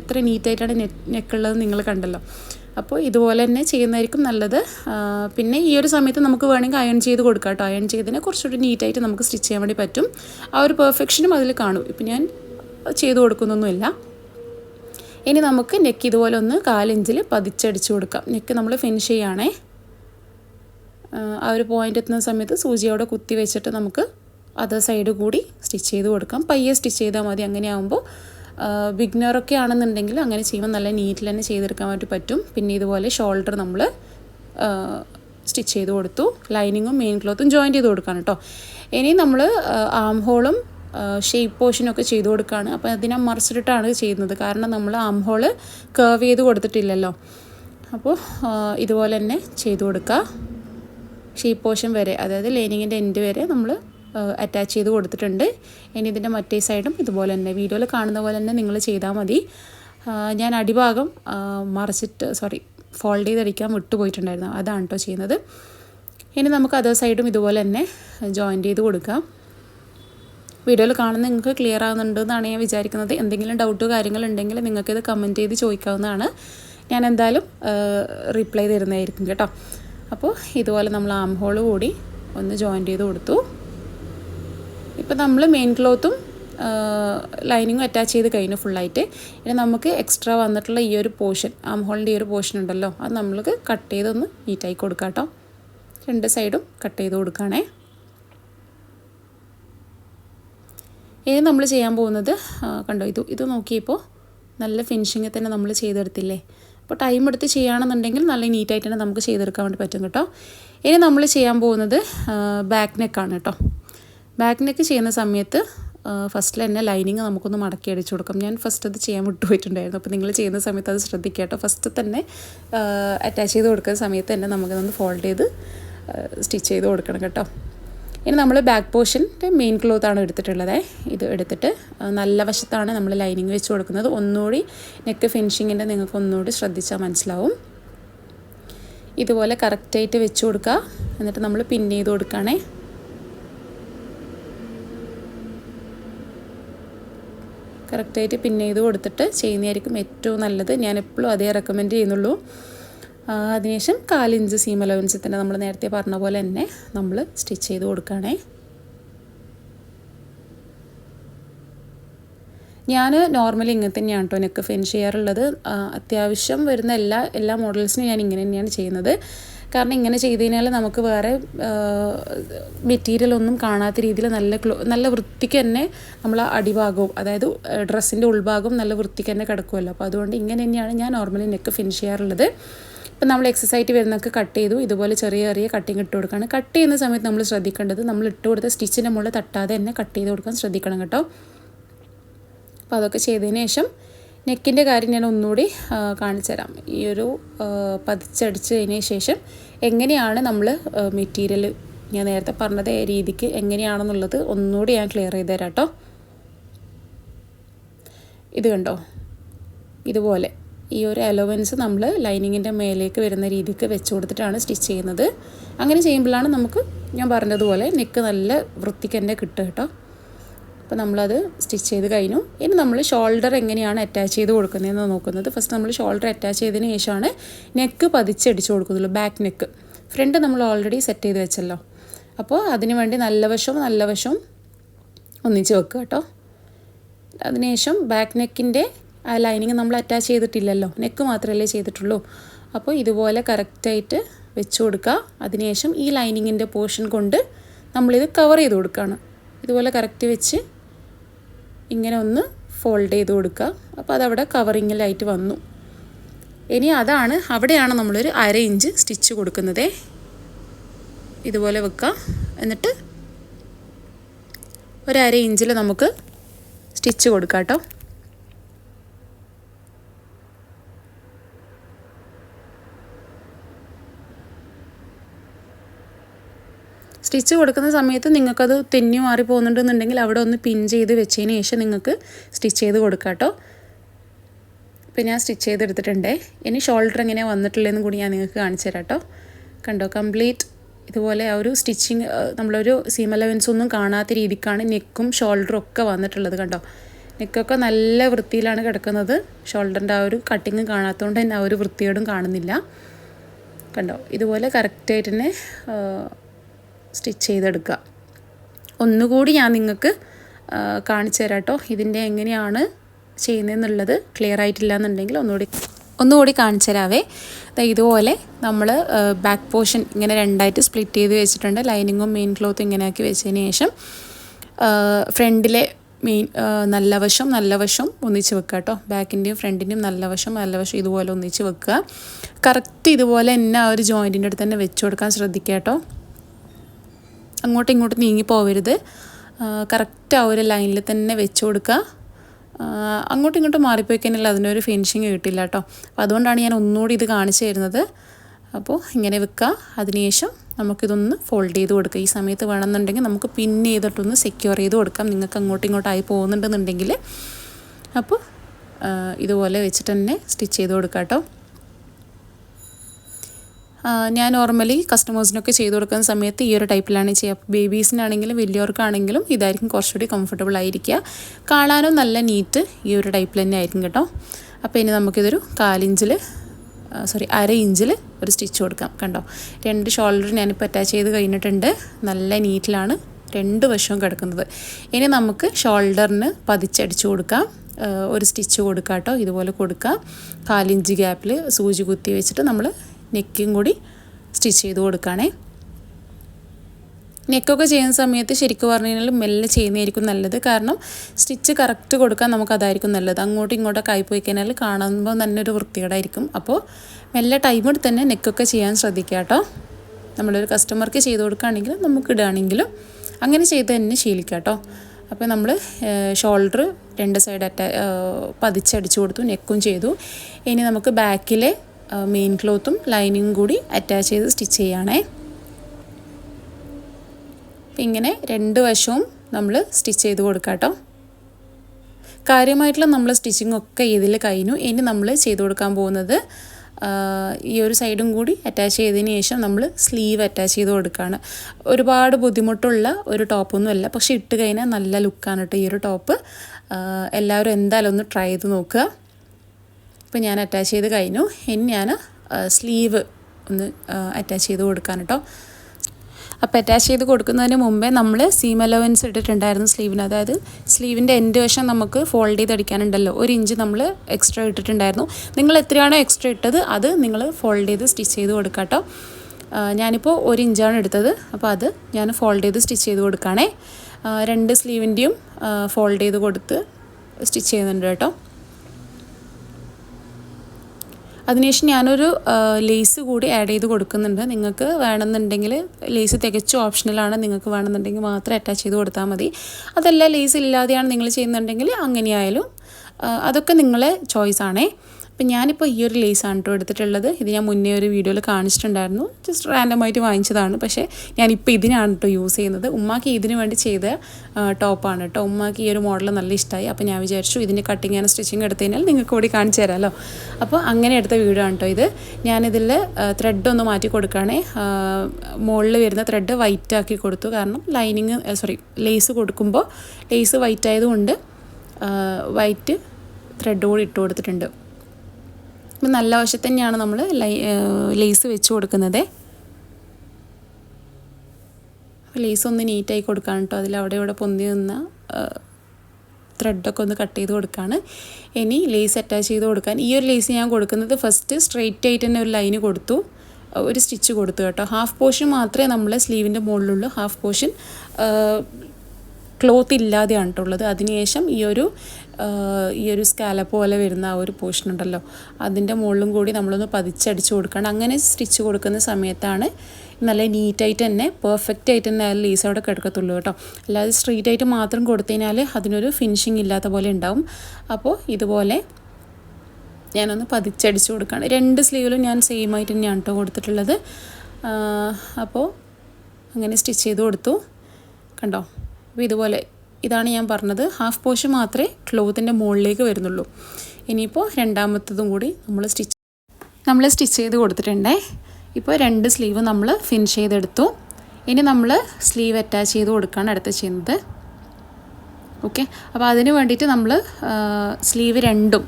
എത്ര നീറ്റായിട്ടാണ് നെക്ക് ഉള്ളത് നിങ്ങൾ കണ്ടല്ലോ. അപ്പോൾ ഇതുപോലെ തന്നെ ചെയ്യുന്നതായിരിക്കും നല്ലത്. പിന്നെ ഈ ഒരു സമയത്ത് നമുക്ക് വേണമെങ്കിൽ അയൺ ചെയ്ത് കൊടുക്കാം കേട്ടോ. അയൺ ചെയ്തതിനെ കുറച്ചുകൂടി നീറ്റായിട്ട് നമുക്ക് സ്റ്റിച്ച് ചെയ്യാൻ വേണ്ടി പറ്റും. ആ ഒരു പെർഫെക്ഷനും അതിൽ കാണും. ഇപ്പം ഞാൻ ചെയ്ത് കൊടുക്കുന്നൊന്നുമില്ല. ഇനി നമുക്ക് നെക്ക് ഇതുപോലെ ഒന്ന് കാലിഞ്ചിൽ പതിച്ചടിച്ച് കൊടുക്കാം. നെക്ക് നമ്മൾ ഫിനിഷ് ചെയ്യുകയാണേ. ആ ഒരു പോയിന്റ് എത്തുന്ന സമയത്ത് സൂചി അവിടെ കുത്തി വെച്ചിട്ട് നമുക്ക് അതർ സൈഡ് കൂടി സ്റ്റിച്ച് ചെയ്ത് കൊടുക്കാം. പയ്യെ സ്റ്റിച്ച് ചെയ്താൽ മതി. അങ്ങനെ അങ്ങനെയാകുമ്പോൾ ബിഗ്നറൊക്കെ ആണെന്നുണ്ടെങ്കിൽ അങ്ങനെ ചെയ്യുമ്പോൾ നല്ല നീറ്റിൽ തന്നെ ചെയ്തെടുക്കാൻ വേണ്ടി പറ്റും. പിന്നെ ഇതുപോലെ ഷോൾഡർ നമ്മൾ സ്റ്റിച്ച് ചെയ്ത് കൊടുത്തു. ലൈനിങ്ങും മെയിൻ ക്ലോത്തും ജോയിൻ ചെയ്ത് കൊടുക്കാൻ കേട്ടോ ഇനി നമ്മൾ ആം ഹോളും ഷേപ്പ് പോഷനൊക്കെ ചെയ്ത് കൊടുക്കുകയാണ് അപ്പോൾ അതിനെ മറിച്ചിട്ടാണ് ചെയ്യുന്നത്. കാരണം നമ്മൾ ആം ഹോൾ കേർവ് ചെയ്ത് കൊടുത്തിട്ടില്ലല്ലോ. അപ്പോൾ ഇതുപോലെ തന്നെ ചെയ്ത് കൊടുക്കുക ഷേപ്പ് പോഷൻ വരെ അതായത് ലൈനിങ്ങിന്റെ എൻഡ് വരെ നമ്മൾ അറ്റാച്ച് ചെയ്ത് കൊടുത്തിട്ടുണ്ട്. ഇനി ഇതിന്റെ മറ്റേ സൈഡും ഇതുപോലെ തന്നെ. വീഡിയോയിൽ കാണുന്ന പോലെ തന്നെ നിങ്ങൾ ചെയ്താൽ മതി. ഞാൻ അടിഭാഗം മറിച്ചിട്ട് സോറി ഫോൾഡ് ചെയ്തടിക്കാൻ വിട്ടുപോയിട്ടുണ്ടായിരുന്നു. അതാണ് കേട്ടോ ചെയ്യുന്നത്. ഇനി നമുക്ക് അതേ സൈഡും ഇതുപോലെ തന്നെ ജോയിന്റ് ചെയ്ത് കൊടുക്കാം. വീഡിയോയിൽ കാണുന്ന നിങ്ങൾക്ക് ക്ലിയർ ആകുന്നുണ്ടെന്നാണ് ഞാൻ വിചാരിക്കുന്നത്. എന്തെങ്കിലും ഡൗട്ടോ കാര്യങ്ങളുണ്ടെങ്കിൽ നിങ്ങൾക്കിത് കമന്റ് ചെയ്ത് ചോദിക്കാവുന്നതാണ്. ഞാൻ എന്തായാലും റിപ്ലൈ തരുന്നതായിരിക്കും കേട്ടോ. അപ്പോൾ ഇതുപോലെ നമ്മൾ ആം ഹോൾ കൂടി ഒന്ന് ജോയിൻ ചെയ്ത് കൊടുത്തു. ഇപ്പോൾ നമ്മൾ മെയിൻ ക്ലോത്തും ലൈനിങ്ങും അറ്റാച്ച് ചെയ്ത് കഴിഞ്ഞു ഫുള്ളായിട്ട് ഇനി നമുക്ക് എക്സ്ട്രാ വന്നിട്ടുള്ള ഈ ഒരു പോർഷൻ ആം ഹോളിന്റെ ഈ ഒരു പോർഷൻ ഉണ്ടല്ലോ അത് നമ്മൾക്ക് കട്ട് ചെയ്തൊന്ന് നീറ്റായി കൊടുക്കാം കേട്ടോ. രണ്ട് സൈഡും കട്ട് ചെയ്ത് കൊടുക്കുകയാണേ ഇനി നമ്മൾ ചെയ്യാൻ പോകുന്നത് കണ്ടോ ഇത് ഇത് നോക്കിയപ്പോൾ നല്ല ഫിനിഷിങ് തന്നെ നമ്മൾ ചെയ്തെടുത്തില്ലേ. അപ്പോൾ ടൈം എടുത്ത് ചെയ്യുകയാണെന്നുണ്ടെങ്കിൽ നല്ല നീറ്റായിട്ട് തന്നെ നമുക്ക് ചെയ്തെടുക്കാൻ വേണ്ടി പറ്റും കേട്ടോ. ഇനി നമ്മൾ ചെയ്യാൻ പോകുന്നത് ബാക്ക് നെക്കാണ് കേട്ടോ. ബാക്ക് നെക്ക് ചെയ്യുന്ന സമയത്ത് ഫസ്റ്റിൽ തന്നെ ലൈനിങ് നമുക്കൊന്ന് മടക്കി അടിച്ചു കൊടുക്കാം. ഞാൻ ഫസ്റ്റ് അത് ചെയ്യാൻ വിട്ടുപോയിട്ടുണ്ടായിരുന്നു. അപ്പോൾ നിങ്ങൾ ചെയ്യുന്ന സമയത്ത് അത് ശ്രദ്ധിക്കുക കേട്ടോ. ഫസ്റ്റ് തന്നെ അറ്റാച്ച് ചെയ്ത് കൊടുക്കുന്ന സമയത്ത് തന്നെ നമുക്കതൊന്ന് ഫോൾഡ് ചെയ്ത് സ്റ്റിച്ച് ചെയ്ത് കൊടുക്കണം കേട്ടോ. ഇനി നമ്മൾ ബാക്ക് പോർഷന്റെ മെയിൻ ക്ലോത്ത് ആണ് എടുത്തിട്ടുള്ളത്. ഇത് എടുത്തിട്ട് നല്ല വശത്താണ് നമ്മൾ ലൈനിങ് വെച്ച് കൊടുക്കുന്നത്. ഒന്നുകൂടി നെക്ക് ഫിനിഷിങ്ങിന്റെ നിങ്ങൾക്ക് ഒന്നുകൂടി ശ്രദ്ധിച്ചാൽ മനസ്സിലാവും. ഇതുപോലെ കറക്റ്റായിട്ട് വെച്ച് കൊടുക്കുക. എന്നിട്ട് നമ്മൾ പിൻ ചെയ്ത് കൊടുക്കുകയാണേ. കറക്റ്റായിട്ട് പിൻ ചെയ്ത് കൊടുത്തിട്ട് ചെയ്യുന്നതായിരിക്കും ഏറ്റവും നല്ലത്. ഞാൻ എപ്പോഴും അതേ റെക്കമെൻഡ് ചെയ്യുന്നുള്ളൂ. അതിനുശേഷം കാലിഞ്ച് സീം അലവൻസ് തന്നെ നമ്മൾ നേരത്തെ പറഞ്ഞ പോലെ തന്നെ നമ്മൾ സ്റ്റിച്ച് ചെയ്ത് കൊടുക്കുകയാണേ. ഞാൻ നോർമലി ഇങ്ങനെ തന്നെയാണ് കേട്ടോ നെക്ക് ഫിനിഷ് ചെയ്യാറുള്ളത്. അത്യാവശ്യം വരുന്ന എല്ലാ എല്ലാ മോഡൽസിനും ഞാൻ ഇങ്ങനെ തന്നെയാണ് ചെയ്യുന്നത്. കാരണം ഇങ്ങനെ ചെയ്ത് കഴിഞ്ഞാൽ നമുക്ക് വേറെ മെറ്റീരിയൽ ഒന്നും കാണാത്ത രീതിയിൽ നല്ല ക്ലോ നല്ല വൃത്തിക്ക് തന്നെ നമ്മൾ അടിഭാഗവും അതായത് ഡ്രസ്സിന്റെ ഉൾഭാഗവും നല്ല വൃത്തിക്ക് തന്നെ കിടക്കുമല്ലോ. അപ്പോൾ അതുകൊണ്ട് ഇങ്ങനെ തന്നെയാണ് ഞാൻ നോർമലി നെക്ക് ഫിനിഷ് ചെയ്യാറുള്ളത്. ഇപ്പം നമ്മൾ എക്സസൈറ്റ് വരുന്നൊക്കെ കട്ട് ചെയ്തു. ഇതുപോലെ ചെറിയ ചെറിയ കട്ടിങ് ഇട്ട് കൊടുക്കുകയാണ്. കട്ട് ചെയ്യുന്ന സമയത്ത് നമ്മൾ ശ്രദ്ധിക്കേണ്ടത് നമ്മൾ ഇട്ട് കൊടുത്ത സ്റ്റിച്ചിന്റെ മുകളിൽ തട്ടാതെ തന്നെ കട്ട് ചെയ്ത് കൊടുക്കാൻ ശ്രദ്ധിക്കണം കേട്ടോ. അപ്പോൾ അതൊക്കെ ചെയ്തതിന് ശേഷം നെക്കിന്റെ കാര്യം ഞാൻ ഒന്നുകൂടി കാണിച്ചു തരാം. ഈ ഒരു പതിച്ചടിച്ചതിന് ശേഷം എങ്ങനെയാണ് നമ്മൾ മെറ്റീരിയൽ ഞാൻ നേരത്തെ പറഞ്ഞത് രീതിക്ക് എങ്ങനെയാണെന്നുള്ളത് ഒന്നുകൂടി ഞാൻ ക്ലിയർ ചെയ്ത് തരാം ഇത് കണ്ടോ? ഇതുപോലെ. ഈ ഒരു അലോവൻസ് നമ്മൾ ലൈനിങ്ങിന്റെ മേലേക്ക് വരുന്ന രീതിക്ക് വെച്ച് കൊടുത്തിട്ടാണ് സ്റ്റിച്ച് ചെയ്യുന്നത്. അങ്ങനെ ചെയ്യുമ്പോഴാണ് നമുക്ക് ഞാൻ പറഞ്ഞതുപോലെ നെക്ക് നല്ല വൃത്തിക്ക് തന്നെ കിട്ടുക കേട്ടോ. അപ്പോൾ നമ്മളത് സ്റ്റിച്ച് ചെയ്ത് കഴിഞ്ഞു. ഇനി നമ്മൾ ഷോൾഡർ എങ്ങനെയാണ് അറ്റാച്ച് ചെയ്ത് കൊടുക്കുന്നതെന്ന് നോക്കുന്നത്. ഫസ്റ്റ് നമ്മൾ ഷോൾഡർ അറ്റാച്ച് ചെയ്തതിന് ശേഷമാണ് നെക്ക് പതിച്ചടിച്ച് കൊടുക്കുന്നുള്ളൂ ബാക്ക് നെക്ക്. ഫ്രണ്ട് നമ്മൾ ഓൾറെഡി സെറ്റ് ചെയ്ത് വെച്ചല്ലോ. അപ്പോൾ അതിന് വേണ്ടി നല്ല വശവും നല്ല വശവും ഒന്നിച്ച് വെക്കുക കേട്ടോ. അതിനുശേഷം ബാക്ക് നെക്കിന്റെ ആ ലൈനിങ് നമ്മൾ അറ്റാച്ച് ചെയ്തിട്ടില്ലല്ലോ. നെക്ക് മാത്രമല്ലേ ചെയ്തിട്ടുള്ളൂ. അപ്പോൾ ഇതുപോലെ കറക്റ്റായിട്ട് വെച്ച് കൊടുക്കുക. അതിനുശേഷം ഈ ലൈനിങ്ങിന്റെ പോർഷൻ കൊണ്ട് നമ്മളിത് കവർ ചെയ്ത് കൊടുക്കുകയാണ്. ഇതുപോലെ കറക്റ്റ് വെച്ച് ഇങ്ങനെ ഒന്ന് ഫോൾഡ് ചെയ്ത് കൊടുക്കുക. അപ്പോൾ അതവിടെ കവറിങ്ങിലായിട്ട് വന്നു. ഇനി അതാണ് അവിടെയാണ് നമ്മളൊരു അര ഇഞ്ച് സ്റ്റിച്ച് കൊടുക്കുന്നത്. ഇതുപോലെ വെക്കുക. എന്നിട്ട് ഒരു അര ഇഞ്ചിൽ നമുക്ക് സ്റ്റിച്ച് കൊടുക്കാം കേട്ടോ. സ്റ്റിച്ച് കൊടുക്കുന്ന സമയത്ത് നിങ്ങൾക്കത് തെന്നി മാറി പോകുന്നുണ്ടെന്നുണ്ടെങ്കിൽ അവിടെ ഒന്ന് പിൻ ചെയ്ത് വെച്ചതിന് ശേഷം നിങ്ങൾക്ക് സ്റ്റിച്ച് ചെയ്ത് കൊടുക്കാം കേട്ടോ. ഇപ്പം ഞാൻ സ്റ്റിച്ച് ചെയ്തെടുത്തിട്ടുണ്ട്. ഇനി ഷോൾഡർ എങ്ങനെ വന്നിട്ടുള്ളതെന്ന് കൂടി ഞാൻ നിങ്ങൾക്ക് കാണിച്ചു തരാം കേട്ടോ. കണ്ടോ കംപ്ലീറ്റ് ഇതുപോലെ ആ ഒരു സ്റ്റിച്ചിങ് നമ്മളൊരു സീം അലവൻസ് ഒന്നും കാണാത്ത രീതിക്കാണ് നെക്കും ഷോൾഡറും ഒക്കെ വന്നിട്ടുള്ളത് കണ്ടോ. നെക്കൊക്കെ നല്ല വൃത്തിയിലാണ് കിടക്കുന്നത്. ഷോൾഡറിന്റെ ആ ഒരു കട്ടിങ് കാണാത്തതുകൊണ്ട് തന്നെ ആ ഒരു വൃത്തിയോടും കാണുന്നില്ല. കണ്ടോ ഇതുപോലെ കറക്റ്റായിട്ട് തന്നെ സ്റ്റിച്ച് ചെയ്തെടുക്കുക. ഒന്നുകൂടി ഞാൻ നിങ്ങൾക്ക് കാണിച്ചു തരാം കേട്ടോ. ഇതിന്റെ എങ്ങനെയാണ് ചെയ്യുന്നതെന്നുള്ളത്. ക്ലിയർ ആയിട്ടില്ല എന്നുണ്ടെങ്കിൽ ഒന്നുകൂടി ഒന്നുകൂടി കാണിച്ചു തരാവേ. ഇതുപോലെ നമ്മൾ ബാക്ക് പോർഷൻ ഇങ്ങനെ രണ്ടായിട്ട് സ്പ്ലിറ്റ് ചെയ്ത് വെച്ചിട്ടുണ്ട്. ലൈനിങ്ങും മെയിൻ ക്ലോത്തും ഇങ്ങനെ ആക്കി വെച്ചതിന് ശേഷം ഫ്രണ്ടിലെ മെയിൻ നല്ല വശം നല്ല വശം ഒന്നിച്ച് വെക്കുക കേട്ടോ. ബാക്കിന്റെയും ഫ്രണ്ടിന്റെയും നല്ല വശം നല്ല വശം ഇതുപോലെ ഒന്നിച്ച് വെക്കുക. കറക്റ്റ് ഇതുപോലെ തന്നെ ആ ഒരു ജോയിന്റിന്റെ അടുത്ത് തന്നെ വെച്ച് കൊടുക്കാൻ ശ്രദ്ധിക്കുക കേട്ടോ. അങ്ങോട്ടും ഇങ്ങോട്ടും നീങ്ങി പോവരുത് കറക്റ്റ് ആ ഒരു ലൈനിൽ തന്നെ വെച്ച് കൊടുക്കുക അങ്ങോട്ടും ഇങ്ങോട്ടും മാറിപ്പോയി കഴിഞ്ഞാൽ അതിനൊരു ഫിനിഷിങ് കിട്ടില്ല കേട്ടോ അപ്പോൾ അതുകൊണ്ടാണ് ഞാൻ ഒന്നുകൂടി ഇത് കാണിച്ചു തരുന്നത്. അപ്പോൾ ഇങ്ങനെ വെക്കുക അതിനുശേഷം നമുക്കിതൊന്ന് ഫോൾഡ് ചെയ്ത് കൊടുക്കുക ഈ സമയത്ത് വേണമെന്നുണ്ടെങ്കിൽ നമുക്ക് പിൻ ചെയ്തിട്ടൊന്ന് സെക്യൂർ ചെയ്ത് കൊടുക്കാം. നിങ്ങൾക്ക് അങ്ങോട്ടും ഇങ്ങോട്ടായി പോകുന്നുണ്ടെന്നുണ്ടെങ്കിൽ അപ്പോൾ ഇതുപോലെ വെച്ചിട്ട് തന്നെ സ്റ്റിച്ച് ചെയ്ത് കൊടുക്കാം കേട്ടോ ഞാൻ നോർമലി കസ്റ്റമേഴ്സിനൊക്കെ ചെയ്തു കൊടുക്കുന്ന സമയത്ത് ഈ ഒരു ടൈപ്പിലാണ് ചെയ്യുക. അപ്പോൾ ബേബീസിനാണെങ്കിലും വലിയവർക്കാണെങ്കിലും ഇതായിരിക്കും കുറച്ചുകൂടി കംഫർട്ടബിൾ ആയിരിക്കുക. കാണാനും നല്ല നീറ്റ് ഈ ഒരു ടൈപ്പിൽ തന്നെ ആയിരിക്കും കേട്ടോ. അപ്പോൾ ഇനി നമുക്കിതൊരു കാലിഞ്ചിൽ സോറി അര ഇഞ്ചിൽ ഒരു സ്റ്റിച്ച് കൊടുക്കാം കണ്ടോ? രണ്ട് ഷോൾഡർ ഞാനിപ്പോൾ അറ്റാച്ച് ചെയ്ത് കഴിഞ്ഞിട്ടുണ്ട്. നല്ല നീറ്റിലാണ് രണ്ട് വശവും കിടക്കുന്നത്. ഇനി നമുക്ക് ഷോൾഡറിന് പതിച്ചടിച്ച് കൊടുക്കാം. ഒരു സ്റ്റിച്ച് കൊടുക്കാം കേട്ടോ. ഇതുപോലെ കൊടുക്കാം. കാലിഞ്ച് ഗ്യാപ്പിൽ സൂചി കുത്തി വെച്ചിട്ട് നമ്മൾ നെക്കും കൂടി സ്റ്റിച്ച് ചെയ്ത് കൊടുക്കുകയാണേ. നെക്കൊക്കെ ചെയ്യുന്ന സമയത്ത് ശരിക്കും പറഞ്ഞു കഴിഞ്ഞാൽ മെല്ലെ ചെയ്യുന്നതായിരിക്കും നല്ലത്. കാരണം സ്റ്റിച്ച് കറക്റ്റ് കൊടുക്കാൻ നമുക്ക് അതായിരിക്കും നല്ലത്. അങ്ങോട്ടും ഇങ്ങോട്ടൊക്കെ ആയിപ്പോയി കഴിഞ്ഞാൽ കാണുമ്പോൾ തന്നെ ഒരു വൃത്തികേടായിരിക്കും. അപ്പോൾ മെല്ലെ ടൈം എടുത്ത് തന്നെ നെക്കൊക്കെ ചെയ്യാൻ ശ്രദ്ധിക്കുക കേട്ടോ. നമ്മളൊരു കസ്റ്റമർക്ക് ചെയ്ത് കൊടുക്കുകയാണെങ്കിലും നമുക്ക് ഇടുകയാണെങ്കിലും അങ്ങനെ ചെയ്ത് തന്നെ ശീലിക്കുക കേട്ടോ. അപ്പോൾ നമ്മൾ ഷോൾഡർ രണ്ട് സൈഡ് അറ്റാ പതിച്ചടിച്ചു കൊടുത്തു നെക്കും ചെയ്തു. ഇനി നമുക്ക് ബാക്കിലെ മെയിൻ ക്ലോത്തും ലൈനിങ്ങും കൂടി അറ്റാച്ച് ചെയ്ത് സ്റ്റിച്ച് ചെയ്യുകയാണേ. അപ്പം ഇങ്ങനെ രണ്ട് വശവും നമ്മൾ സ്റ്റിച്ച് ചെയ്ത് കൊടുക്കാം കേട്ടോ. കാര്യമായിട്ടുള്ള നമ്മൾ സ്റ്റിച്ചിങ് ഒക്കെ ഇതിൽ കഴിഞ്ഞു. ഇനി നമ്മൾ ചെയ്ത് കൊടുക്കാൻ പോകുന്നത് ഈ ഒരു സൈഡും കൂടി അറ്റാച്ച് ചെയ്തതിന് ശേഷം നമ്മൾ സ്ലീവ് അറ്റാച്ച് ചെയ്ത് കൊടുക്കുകയാണ്. ഒരുപാട് ബുദ്ധിമുട്ടുള്ള ഒരു ടോപ്പൊന്നുമല്ല പക്ഷേ ഇട്ട് കഴിഞ്ഞാൽ നല്ല ലുക്കാണ് കേട്ടോ ഈ ഒരു ടോപ്പ് എല്ലാവരും എന്തായാലും ഒന്ന് ട്രൈ ചെയ്ത് നോക്കുക. ഇപ്പം ഞാൻ അറ്റാച്ച് ചെയ്ത് കഴിഞ്ഞു. ഇനി ഞാൻ സ്ലീവ് ഒന്ന് അറ്റാച്ച് ചെയ്ത് കൊടുക്കാൻ കേട്ടോ അപ്പോൾ അറ്റാച്ച് ചെയ്ത് കൊടുക്കുന്നതിന് മുമ്പേ നമ്മൾ സീം അലവൻസ് ഇട്ടിട്ടുണ്ടായിരുന്നു സ്ലീവിന് അതായത് സ്ലീവിന്റെ എൻഡ് വശം നമുക്ക് ഫോൾഡ് ചെയ്ത് അടിക്കാനുണ്ടല്ലോ. ഒരു ഇഞ്ച് നമ്മൾ എക്സ്ട്രാ ഇട്ടിട്ടുണ്ടായിരുന്നു. നിങ്ങൾ എത്രയാണോ എക്സ്ട്രാ ഇട്ടത് അത് നിങ്ങൾ ഫോൾഡ് ചെയ്ത് സ്റ്റിച്ച് ചെയ്ത് കൊടുക്കാം കേട്ടോ ഞാനിപ്പോൾ ഒരു ഇഞ്ചാണ് എടുത്തത്. അപ്പോൾ അത് ഞാൻ ഫോൾഡ് ചെയ്ത് സ്റ്റിച്ച് ചെയ്ത് കൊടുക്കുകയാണേ രണ്ട് സ്ലീവിന്റെയും ഫോൾഡ് ചെയ്ത് കൊടുത്ത് സ്റ്റിച്ച് ചെയ്യുന്നുണ്ട് കേട്ടോ അതിനുശേഷം ഞാനൊരു ലേസ് കൂടി ആഡ് ചെയ്ത് കൊടുക്കുന്നുണ്ട്. നിങ്ങൾക്ക് വേണമെന്നുണ്ടെങ്കിൽ ലേസ് തികച്ചും ഓപ്ഷണലാണ് നിങ്ങൾക്ക് വേണമെന്നുണ്ടെങ്കിൽ മാത്രം അറ്റാച്ച് ചെയ്ത് കൊടുത്താൽ മതി. അതല്ല ലേസ് ഇല്ലാതെയാണ് നിങ്ങൾ ചെയ്യുന്നുണ്ടെങ്കിൽ അങ്ങനെയായാലും അതൊക്കെ നിങ്ങളെ ചോയ്സാണേ അപ്പം ഞാനിപ്പോൾ ഈ ഒരു ലേസാണ് കേട്ടോ എടുത്തിട്ടുള്ളത്. ഇത് ഞാൻ മുന്നേ ഒരു വീഡിയോയിൽ കാണിച്ചിട്ടുണ്ടായിരുന്നു. ജസ്റ്റ് റാൻഡമായിട്ട് വാങ്ങിച്ചതാണ്. പക്ഷേ ഞാനിപ്പോൾ ഇതിനാണ് കേട്ടോ യൂസ് ചെയ്യുന്നത്. ഉമ്മാക്ക് ഇതിന് വേണ്ടി ചെയ്ത ടോപ്പാണ് കേട്ടോ ഉമ്മാക്ക് ഈ ഒരു മോഡൽ നല്ല ഇഷ്ടമായി അപ്പോൾ ഞാൻ വിചാരിച്ചു ഇതിന്റെ കട്ടിങ് ആൻഡ് സ്റ്റിച്ചിങ് എടുത്തു കഴിഞ്ഞാൽ നിങ്ങൾക്ക് കൂടി കാണിച്ചു തരാമല്ലോ അപ്പോൾ അങ്ങനെ എടുത്ത വീഡിയോ ആണ് കേട്ടോ ഇത്. ഞാനിതിൽ ത്രെഡ് ഒന്ന് മാറ്റി കൊടുക്കുകയാണേ. മുകളിൽ വരുന്ന ത്രെഡ് വൈറ്റ് ആക്കി കൊടുത്തു. കാരണം ലൈനിങ് സോറി ലേസ് കൊടുക്കുമ്പോൾ ലേസ് വൈറ്റ് ആയതുകൊണ്ട് വൈറ്റ് ത്രെഡ് കൂടി ഇട്ട് കൊടുത്തിട്ടുണ്ട്. അപ്പം നല്ല വശത്ത് തന്നെയാണ് നമ്മൾ ലേസ് വെച്ച് കൊടുക്കുന്നത്. ലേസ് ഒന്ന് നീറ്റായി കൊടുക്കാൻ കേട്ടോ. അതിൽ അവിടെ ഇവിടെ പൊന്തി നിന്ന ത്രെഡൊക്കെ ഒന്ന് കട്ട് ചെയ്ത് കൊടുക്കുകയാണ് ഇനി ലേസ് അറ്റാച്ച് ചെയ്ത് കൊടുക്കാൻ. ഈ ഒരു ലേസ് ഞാൻ കൊടുക്കുന്നത് ഫസ്റ്റ് സ്ട്രെയിറ്റ് ആയിട്ട് തന്നെ ഒരു ലൈന് കൊടുത്തു. ഒരു സ്റ്റിച്ച് കൊടുത്തു കേട്ടോ. ഹാഫ് പോർഷൻ മാത്രമേ നമ്മൾ സ്ലീവിന്റെ മുകളിലുള്ളൂ. ഹാഫ് പോർഷൻ ക്ലോത്ത് ഇല്ലാതെയാണ് കേട്ടോ ഉള്ളത്. അതിനുശേഷം ഈ ഒരു ഈ ഒരു സ്കാല പോലെ വരുന്ന ആ ഒരു പോർഷൻ ഉണ്ടല്ലോ. അതിന്റെ മുകളിലും കൂടി നമ്മളൊന്ന് പതിച്ചടിച്ച് കൊടുക്കണം. അങ്ങനെ സ്റ്റിച്ച് കൊടുക്കുന്ന സമയത്താണ് നല്ല നീറ്റായിട്ട് തന്നെ പെർഫെക്റ്റ് ആയിട്ട് തന്നെ ലേസ് അവിടെ കിടക്കത്തുള്ളൂ കേട്ടോ. അല്ലാതെ സ്ട്രീറ്റ് ആയിട്ട് മാത്രം കൊടുത്തതിനാൽ അതിനൊരു ഫിനിഷിങ് ഇല്ലാത്ത പോലെ ഉണ്ടാവും. അപ്പോൾ ഇതുപോലെ ഞാനൊന്ന് പതിച്ചടിച്ച് കൊടുക്കുകയാണ് രണ്ട് സ്ലീവിലും ഞാൻ സെയിം ആയിട്ട് തന്നെയാണ് കേട്ടോ കൊടുത്തിട്ടുള്ളത്. അപ്പോൾ അങ്ങനെ സ്റ്റിച്ച് ചെയ്ത് കൊടുത്തു. കണ്ടോ? അപ്പോൾ ഇതുപോലെ ഇതാണ് ഞാൻ പറഞ്ഞത്. ഹാഫ് പോർഷൻ മാത്രമേ ക്ലോത്തിന്റെ മുകളിലേക്ക് വരുന്നുള്ളൂ. ഇനിയിപ്പോൾ രണ്ടാമത്തതും കൂടി നമ്മൾ സ്റ്റിച്ച് നമ്മൾ സ്റ്റിച്ച് ചെയ്ത് കൊടുത്തിട്ടുണ്ടേ. ഇപ്പോൾ രണ്ട് സ്ലീവ് നമ്മൾ ഫിനിഷ് ചെയ്തെടുത്തു. ഇനി നമ്മൾ സ്ലീവ് അറ്റാച്ച് ചെയ്ത് കൊടുക്കുകയാണ് അടുത്ത ചെയ്യുന്നത്. ഓക്കെ അപ്പോൾ അതിന് വേണ്ടിയിട്ട് നമ്മൾ സ്ലീവ് രണ്ടും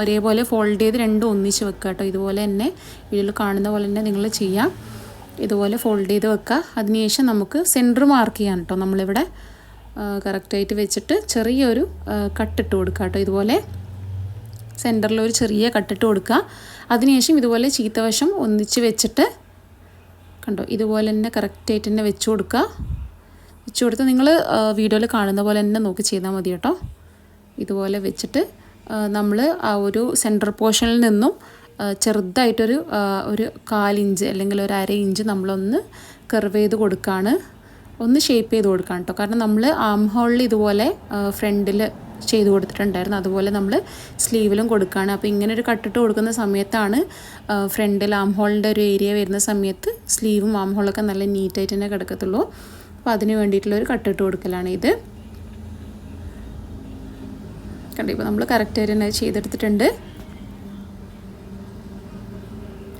ഒരേപോലെ ഫോൾഡ് ചെയ്ത് രണ്ടും ഒന്നിച്ച് വെക്കുക കേട്ടോ. ഇതുപോലെ തന്നെ വീഡിയോയിൽ കാണുന്ന പോലെ തന്നെ നിങ്ങൾ ചെയ്യാം. ഇതുപോലെ ഫോൾഡ് ചെയ്ത് വെക്കുക. അതിനുശേഷം നമുക്ക് സെന്റർ മാർക്ക് ചെയ്യാൻ കേട്ടോ നമ്മളിവിടെ കറക്റ്റായിട്ട് വെച്ചിട്ട് ചെറിയൊരു കട്ടിട്ട് കൊടുക്കുക കേട്ടോ. ഇതുപോലെ സെന്ററിൽ ഒരു ചെറിയ കട്ടിട്ട് കൊടുക്കുക. അതിനുശേഷം ഇതുപോലെ ചീത്തവശം ഒന്നിച്ച് വെച്ചിട്ട് കണ്ടോ ഇതുപോലെ തന്നെ കറക്റ്റായിട്ട് തന്നെ വെച്ച് കൊടുക്കുക. വെച്ച് കൊടുത്ത് നിങ്ങൾ വീഡിയോയിൽ കാണുന്ന പോലെ തന്നെ നോക്കി ചെയ്താൽ മതി കേട്ടോ. ഇതുപോലെ വെച്ചിട്ട് നമ്മൾ ആ ഒരു സെന്റർ പോർഷനിൽ നിന്നും ചെറുതായിട്ടൊരു ഒരു കാലിഞ്ച് അല്ലെങ്കിൽ ഒരു അര ഇഞ്ച് നമ്മളൊന്ന് കർവ് ചെയ്ത് കൊടുക്കുകയാണ് ഒന്ന് ഷേപ്പ് ചെയ്ത് കൊടുക്കാം കേട്ടോ കാരണം നമ്മൾ ആം ഹോളിൽ ഇതുപോലെ ഫ്രണ്ടിൽ ചെയ്ത് കൊടുത്തിട്ടുണ്ടായിരുന്നു. അതുപോലെ നമ്മൾ സ്ലീവിലും കൊടുക്കുകയാണ് അപ്പോൾ ഇങ്ങനെ ഒരു കട്ടിട്ട് കൊടുക്കുന്ന സമയത്താണ് ഫ്രണ്ടിൽ ആം ഹോളിന്റെ ഒരു ഏരിയ വരുന്ന സമയത്ത് സ്ലീവും ആം ഹോളൊക്കെ നല്ല നീറ്റായിട്ട് തന്നെ കിടക്കത്തുള്ളൂ. അപ്പോൾ അതിന് വേണ്ടിയിട്ടുള്ള ഒരു കട്ടിട്ട് കൊടുക്കലാണ് ഇത്. കണ്ടോ ഇപ്പോൾ നമ്മൾ കറക്റ്റായിട്ട് തന്നെ ചെയ്തെടുത്തിട്ടുണ്ട്.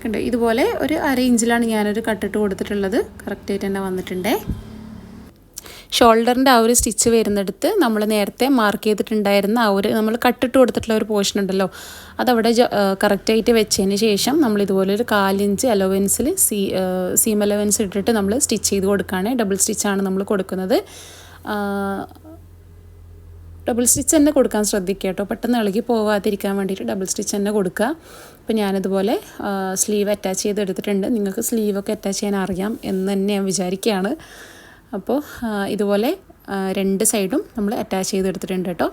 കണ്ടോ ഇതുപോലെ ഒരു അര ഇഞ്ചിലാണ് ഞാനൊരു കട്ടിട്ട് കൊടുത്തിട്ടുള്ളത്. കറക്റ്റായിട്ട് തന്നെ വന്നിട്ടുണ്ടേ. ഷോൾഡറിന്റെ ആ ഒരു സ്റ്റിച്ച് വരുന്നിടത്ത് നമ്മൾ നേരത്തെ മാർക്ക് ചെയ്തിട്ടുണ്ടായിരുന്ന ആ ഒരു നമ്മൾ കട്ടിട്ട് കൊടുത്തിട്ടുള്ള ഒരു പോർഷൻ ഉണ്ടല്ലോ. അതവിടെ കറക്റ്റായിട്ട് വെച്ചതിന് ശേഷം നമ്മൾ ഇതുപോലെ ഒരു കാലിഞ്ച് അലവൻസിൽ സീ സീം അലവൻസ് ഇട്ടിട്ട് നമ്മൾ സ്റ്റിച്ച് ചെയ്ത് കൊടുക്കുകയാണ്. ഡബിൾ സ്റ്റിച്ചാണ് നമ്മൾ കൊടുക്കുന്നത്. ഡബിൾ സ്റ്റിച്ച് തന്നെ കൊടുക്കാൻ ശ്രദ്ധിക്കുക കേട്ടോ. പെട്ടെന്ന് ഇളകി പോകാതിരിക്കാൻ വേണ്ടിയിട്ട് ഡബിൾ സ്റ്റിച്ച് തന്നെ കൊടുക്കുക. അപ്പോൾ ഞാനിതുപോലെ സ്ലീവ് അറ്റാച്ച് ചെയ്ത് എടുത്തിട്ടുണ്ട് നിങ്ങൾക്ക് സ്ലീവൊക്കെ അറ്റാച്ച് ചെയ്യാൻ അറിയാം എന്ന് തന്നെ ഞാൻ വിചാരിക്കുകയാണ്. അപ്പോൾ ഇതുപോലെ രണ്ട് സൈഡും നമ്മൾ അറ്റാച്ച് ചെയ്തെടുത്തിട്ടുണ്ട് കേട്ടോ.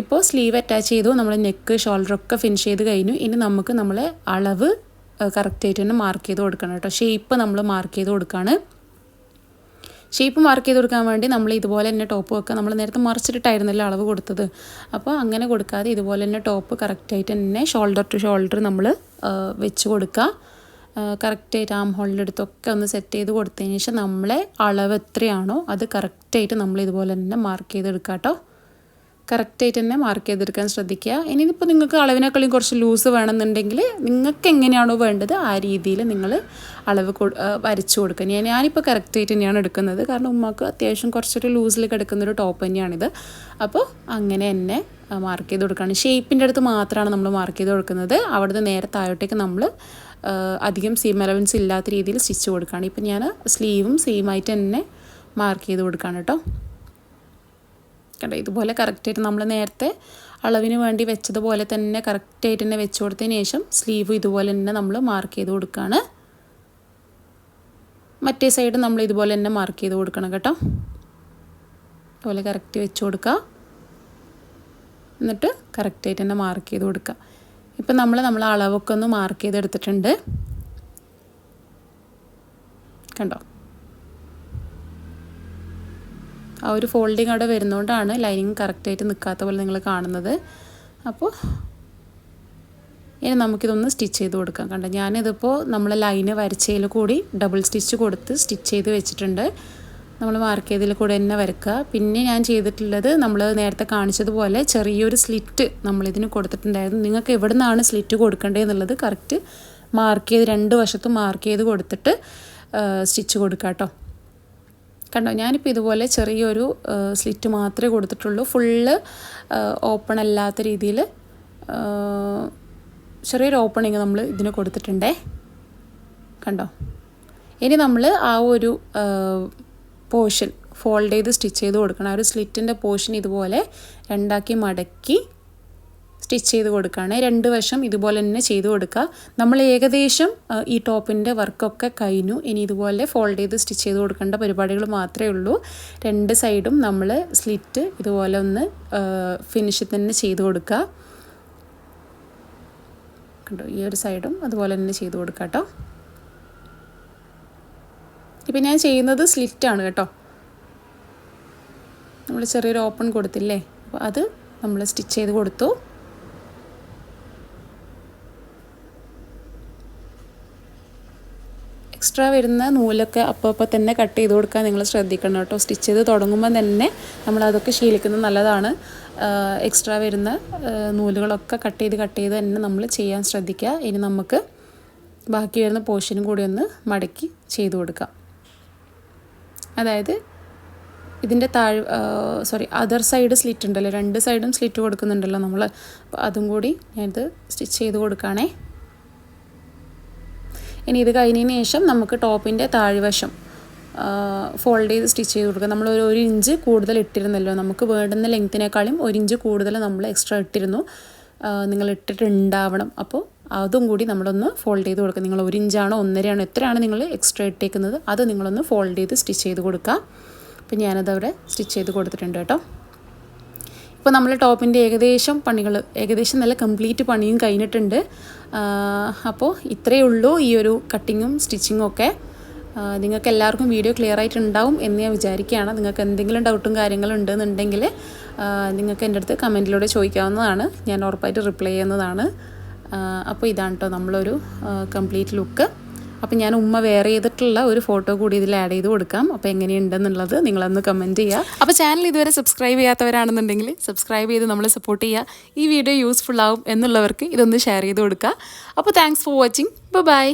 ഇപ്പോൾ സ്ലീവ് അറ്റാച്ച് ചെയ്തു നമ്മൾ നെക്ക് ഷോൾഡറൊക്കെ ഫിനിഷ് ചെയ്ത് കഴിഞ്ഞു. ഇനി നമുക്ക് നമ്മളെ അളവ് കറക്റ്റായിട്ട് തന്നെ മാർക്ക് ചെയ്ത് കൊടുക്കണം കേട്ടോ. ഷേപ്പ് നമ്മൾ മാർക്ക് ചെയ്ത് കൊടുക്കുകയാണ് ഷേപ്പ് മാർക്ക് ചെയ്ത് കൊടുക്കാൻ വേണ്ടി നമ്മൾ ഇതുപോലെ തന്നെ ടോപ്പ് വെക്കുക നമ്മൾ നേരത്തെ മറിച്ചിട്ടായിരുന്നല്ലോ അളവ് കൊടുത്തത്. അപ്പോൾ അങ്ങനെ കൊടുക്കാതെ ഇതുപോലെ തന്നെ ടോപ്പ് കറക്റ്റായിട്ട് തന്നെ ഷോൾഡർ ടു ഷോൾഡർ നമ്മൾ വെച്ച് കൊടുക്കുക. കറക്റ്റായിട്ട് ആം ഹോളിന്റെ അടുത്തൊക്കെ ഒന്ന് സെറ്റ് ചെയ്ത് കൊടുത്തതിന് ശേഷം നമ്മളെ അളവ് എത്രയാണോ അത് കറക്റ്റായിട്ട് നമ്മൾ ഇതുപോലെ തന്നെ മാർക്ക് ചെയ്തെടുക്കുക കേട്ടോ. കറക്റ്റായിട്ട് തന്നെ മാർക്ക് ചെയ്തെടുക്കാൻ ശ്രദ്ധിക്കുക. ഇനിയിപ്പോൾ നിങ്ങൾക്ക് അളവിനേക്കാളും കുറച്ച് ലൂസ് വേണമെന്നുണ്ടെങ്കിൽ നിങ്ങൾക്ക് എങ്ങനെയാണോ വേണ്ടത് ആ രീതിയിൽ നിങ്ങൾ അളവ് വരച്ചു കൊടുക്കുക. ഞാനിപ്പോൾ കറക്റ്റായിട്ട് തന്നെയാണ് എടുക്കുന്നത്. കാരണം ഉമ്മക്ക് അത്യാവശ്യം കുറച്ചൊരു ലൂസിൽ കിടക്കുന്നൊരു ടോപ്പ് തന്നെയാണിത്. അപ്പോൾ അങ്ങനെ തന്നെ മാർക്ക് ചെയ്ത് കൊടുക്കുകയാണ്. ഷേപ്പിന്റെ അടുത്ത് മാത്രമാണ് നമ്മൾ മാർക്ക് ചെയ്ത് കൊടുക്കുന്നത്. അവിടുന്ന് നേരെ താഴോട്ടേക്ക് നമ്മൾ അധികം സീം അലവൻസ് ഇല്ലാത്ത രീതിയിൽ സ്റ്റിച്ച് കൊടുക്കുകയാണ്. ഇപ്പം ഞാൻ സ്ലീവും സെയിമായിട്ട് തന്നെ മാർക്ക് ചെയ്ത് കൊടുക്കുകയാണ് കേട്ടോ. കണ്ടോ ഇതുപോലെ കറക്റ്റായിട്ട് നമ്മൾ നേരത്തെ അളവിന് വേണ്ടി വെച്ചതുപോലെ തന്നെ കറക്റ്റായിട്ട് തന്നെ വെച്ച് കൊടുത്തതിന് ശേഷം സ്ലീവ് ഇതുപോലെ തന്നെ നമ്മൾ മാർക്ക് ചെയ്ത് കൊടുക്കുകയാണ്. മറ്റേ സൈഡ് നമ്മൾ ഇതുപോലെ തന്നെ മാർക്ക് ചെയ്ത് കൊടുക്കണം കേട്ടോ. അതുപോലെ കറക്റ്റ് വെച്ച് കൊടുക്കുക. എന്നിട്ട് കറക്റ്റായിട്ട് തന്നെ മാർക്ക് ചെയ്ത് കൊടുക്കുക. ഇപ്പം നമ്മൾ നമ്മൾ അളവൊക്കെ ഒന്ന് മാർക്ക് ചെയ്തെടുത്തിട്ടുണ്ട്. കണ്ടോ? ആ ഒരു ഫോൾഡിങ് അവിടെ വരുന്നതുകൊണ്ടാണ് ലൈനിങ് കറക്റ്റായിട്ട് നിൽക്കാത്ത പോലെ നിങ്ങൾ കാണുന്നത്. അപ്പോൾ ഇനി നമുക്കിതൊന്ന് സ്റ്റിച്ച് ചെയ്ത് കൊടുക്കാം. കണ്ടോ? ഞാനിതിപ്പോൾ നമ്മൾ ലൈന് വരച്ചതിൽ കൂടി ഡബിൾ സ്റ്റിച്ച് കൊടുത്ത് സ്റ്റിച്ച് ചെയ്ത് വെച്ചിട്ടുണ്ട്. നമ്മൾ മാർക്ക് ചെയ്തതിൽ കൂടെ തന്നെ വരക്കുക. പിന്നെ ഞാൻ ചെയ്തിട്ടുള്ളത് നമ്മൾ നേരത്തെ കാണിച്ചതുപോലെ ചെറിയൊരു സ്ലിറ്റ് നമ്മളിതിന് കൊടുത്തിട്ടുണ്ടായിരുന്നു. നിങ്ങൾക്ക് എവിടെ നിന്നാണ് സ്ലിറ്റ് കൊടുക്കേണ്ടതെന്നുള്ളത് കറക്റ്റ് മാർക്ക് ചെയ്ത് രണ്ട് വശത്തും മാർക്ക് ചെയ്ത് കൊടുത്തിട്ട് സ്റ്റിച്ച് കൊടുക്കുക കേട്ടോ. കണ്ടോ? ഞാനിപ്പോൾ ഇതുപോലെ ചെറിയൊരു സ്ലിറ്റ് മാത്രമേ കൊടുത്തിട്ടുള്ളൂ. ഫുള്ള് ഓപ്പൺ അല്ലാത്ത രീതിയിൽ ചെറിയൊരു ഓപ്പണിങ് നമ്മൾ ഇതിന് കൊടുത്തിട്ടുണ്ടേ. കണ്ടോ? ഇനി നമ്മൾ ആ ഒരു പോർഷൻ ഫോൾഡ് ചെയ്ത് സ്റ്റിച്ച് ചെയ്ത് കൊടുക്കണം. ആ ഒരു സ്ലിറ്റിന്റെ പോർഷൻ ഇതുപോലെ രണ്ടാക്കി മടക്കി സ്റ്റിച്ച് ചെയ്ത് കൊടുക്കുകയാണ്. രണ്ട് വശം ഇതുപോലെ തന്നെ ചെയ്ത് കൊടുക്കുക. നമ്മൾ ഏകദേശം ഈ ടോപ്പിന്റെ വർക്കൊക്കെ കഴിഞ്ഞു. ഇനി ഇതുപോലെ ഫോൾഡ് ചെയ്ത് സ്റ്റിച്ച് ചെയ്ത് കൊടുക്കേണ്ട പരിപാടികൾ മാത്രമേ ഉള്ളൂ. രണ്ട് സൈഡും നമ്മൾ സ്ലിറ്റ് ഇതുപോലെ ഒന്ന് ഫിനിഷ് തന്നെ ചെയ്ത് കൊടുക്കുക. കണ്ടോ? ഈ ഒരു സൈഡും അതുപോലെ തന്നെ ചെയ്ത് കൊടുക്കാം കേട്ടോ. ഇപ്പം ഞാൻ ചെയ്യുന്നത് സ്ലിറ്റാണ് കേട്ടോ. നമ്മൾ ചെറിയൊരു ഓപ്പൺ കൊടുത്തില്ലേ? അപ്പോൾ അത് നമ്മൾ സ്റ്റിച്ച് ചെയ്ത് കൊടുത്തു. എക്സ്ട്രാ വരുന്ന നൂലൊക്കെ അപ്പോൾ അപ്പോൾ തന്നെ കട്ട് ചെയ്ത് കൊടുക്കാൻ നിങ്ങൾ ശ്രദ്ധിക്കണം കേട്ടോ. സ്റ്റിച്ച് ചെയ്ത് തുടങ്ങുമ്പോൾ തന്നെ നമ്മൾ അതൊക്കെ ശീലിക്കുന്നത് നല്ലതാണ്. എക്സ്ട്രാ വരുന്ന നൂലുകളൊക്കെ കട്ട് ചെയ്ത് കട്ട് ചെയ്ത് തന്നെ നമ്മൾ ചെയ്യാൻ ശ്രദ്ധിക്കുക. ഇനി നമുക്ക് ബാക്കി വരുന്ന പോർഷനും കൂടി ഒന്ന് മടക്കി ചെയ്ത് കൊടുക്കാം. അതായത് ഇതിന്റെ താഴ് സോറി അതർ സൈഡ് സ്ലിറ്റ് ഉണ്ടല്ലോ രണ്ട് സൈഡും സ്ലിറ്റ് കൊടുക്കുന്നുണ്ടല്ലോ നമ്മൾ അപ്പോൾ അതും കൂടി ഞാനിത് സ്റ്റിച്ച് ചെയ്ത് കൊടുക്കുകയാണേ ഇനി ഇത് കഴിഞ്ഞതിന് ശേഷം നമുക്ക് ടോപ്പിന്റെ താഴ്വശം ഫോൾഡ് ചെയ്ത് സ്റ്റിച്ച് ചെയ്ത് കൊടുക്കുക നമ്മൾ ഒരു ഒരു ഇഞ്ച് കൂടുതൽ ഇട്ടിരുന്നല്ലോ നമുക്ക് വേണ്ടുന്ന ലെങ്ത്തിനേക്കാളും ഒരു ഇഞ്ച് കൂടുതൽ നമ്മൾ എക്സ്ട്രാ ഇട്ടിരുന്നു. നിങ്ങൾ ഇട്ടിട്ടുണ്ടാവണം. അപ്പോൾ അതും കൂടി നമ്മളൊന്ന് ഫോൾഡ് ചെയ്ത് കൊടുക്കുക. നിങ്ങൾ ഒരു ഇഞ്ചാണോ ഒന്നരയാണോ എത്രയാണ് നിങ്ങൾ എക്സ്ട്രാ ഇട്ടേക്കുന്നത് അത് നിങ്ങളൊന്ന് ഫോൾഡ് ചെയ്ത് സ്റ്റിച്ച് ചെയ്ത് കൊടുക്കുക. അപ്പം ഞാനത് അവിടെ സ്റ്റിച്ച് ചെയ്ത് കൊടുത്തിട്ടുണ്ട് കേട്ടോ. ഇപ്പോൾ നമ്മൾ ടോപ്പിന്റെ ഏകദേശം പണികൾ ഏകദേശം നല്ല കംപ്ലീറ്റ് പണിയും കഴിഞ്ഞിട്ടുണ്ട്. അപ്പോൾ ഇത്രയേ ഉള്ളൂ ഈ ഒരു കട്ടിങ്ങും സ്റ്റിച്ചിങ്ങും ഒക്കെ. നിങ്ങൾക്ക് എല്ലാവർക്കും വീഡിയോ ക്ലിയർ ആയിട്ടുണ്ടാവും എന്ന് ഞാൻ വിചാരിക്കുകയാണ്. നിങ്ങൾക്ക് എന്തെങ്കിലും ഡൗട്ടും കാര്യങ്ങളും ഉണ്ടെന്നുണ്ടെങ്കിൽ നിങ്ങൾക്ക് എന്റെ അടുത്ത് കമന്റിലൂടെ ചോദിക്കാവുന്നതാണ്. ഞാൻ ഉറപ്പായിട്ട് റിപ്ലൈ ചെയ്യുന്നതാണ്. അപ്പോൾ ഇതാണ് കേട്ടോ നമ്മളൊരു കംപ്ലീറ്റ് ലുക്ക് അപ്പോൾ ഞാൻ ഉമ്മ വേറെ ചെയ്തിട്ടുള്ള ഒരു ഫോട്ടോ കൂടി ഇതിൽ ആഡ് ചെയ്ത് കൊടുക്കാം. അപ്പോൾ എങ്ങനെയുണ്ടെന്നുള്ളത് നിങ്ങളൊന്ന് കമന്റ് ചെയ്യുക അപ്പോൾ ചാനൽ ഇതുവരെ സബ്സ്ക്രൈബ് ചെയ്യാത്തവരാണെന്നുണ്ടെങ്കിൽ സബ്സ്ക്രൈബ് ചെയ്ത് നമ്മളെ സപ്പോർട്ട് ചെയ്യുക ഈ വീഡിയോ യൂസ്ഫുൾ ആവും എന്നുള്ളവർക്ക് ഇതൊന്ന് ഷെയർ ചെയ്ത് കൊടുക്കുക അപ്പോൾ താങ്ക്സ് ഫോർ വാച്ചിങ് ബൈ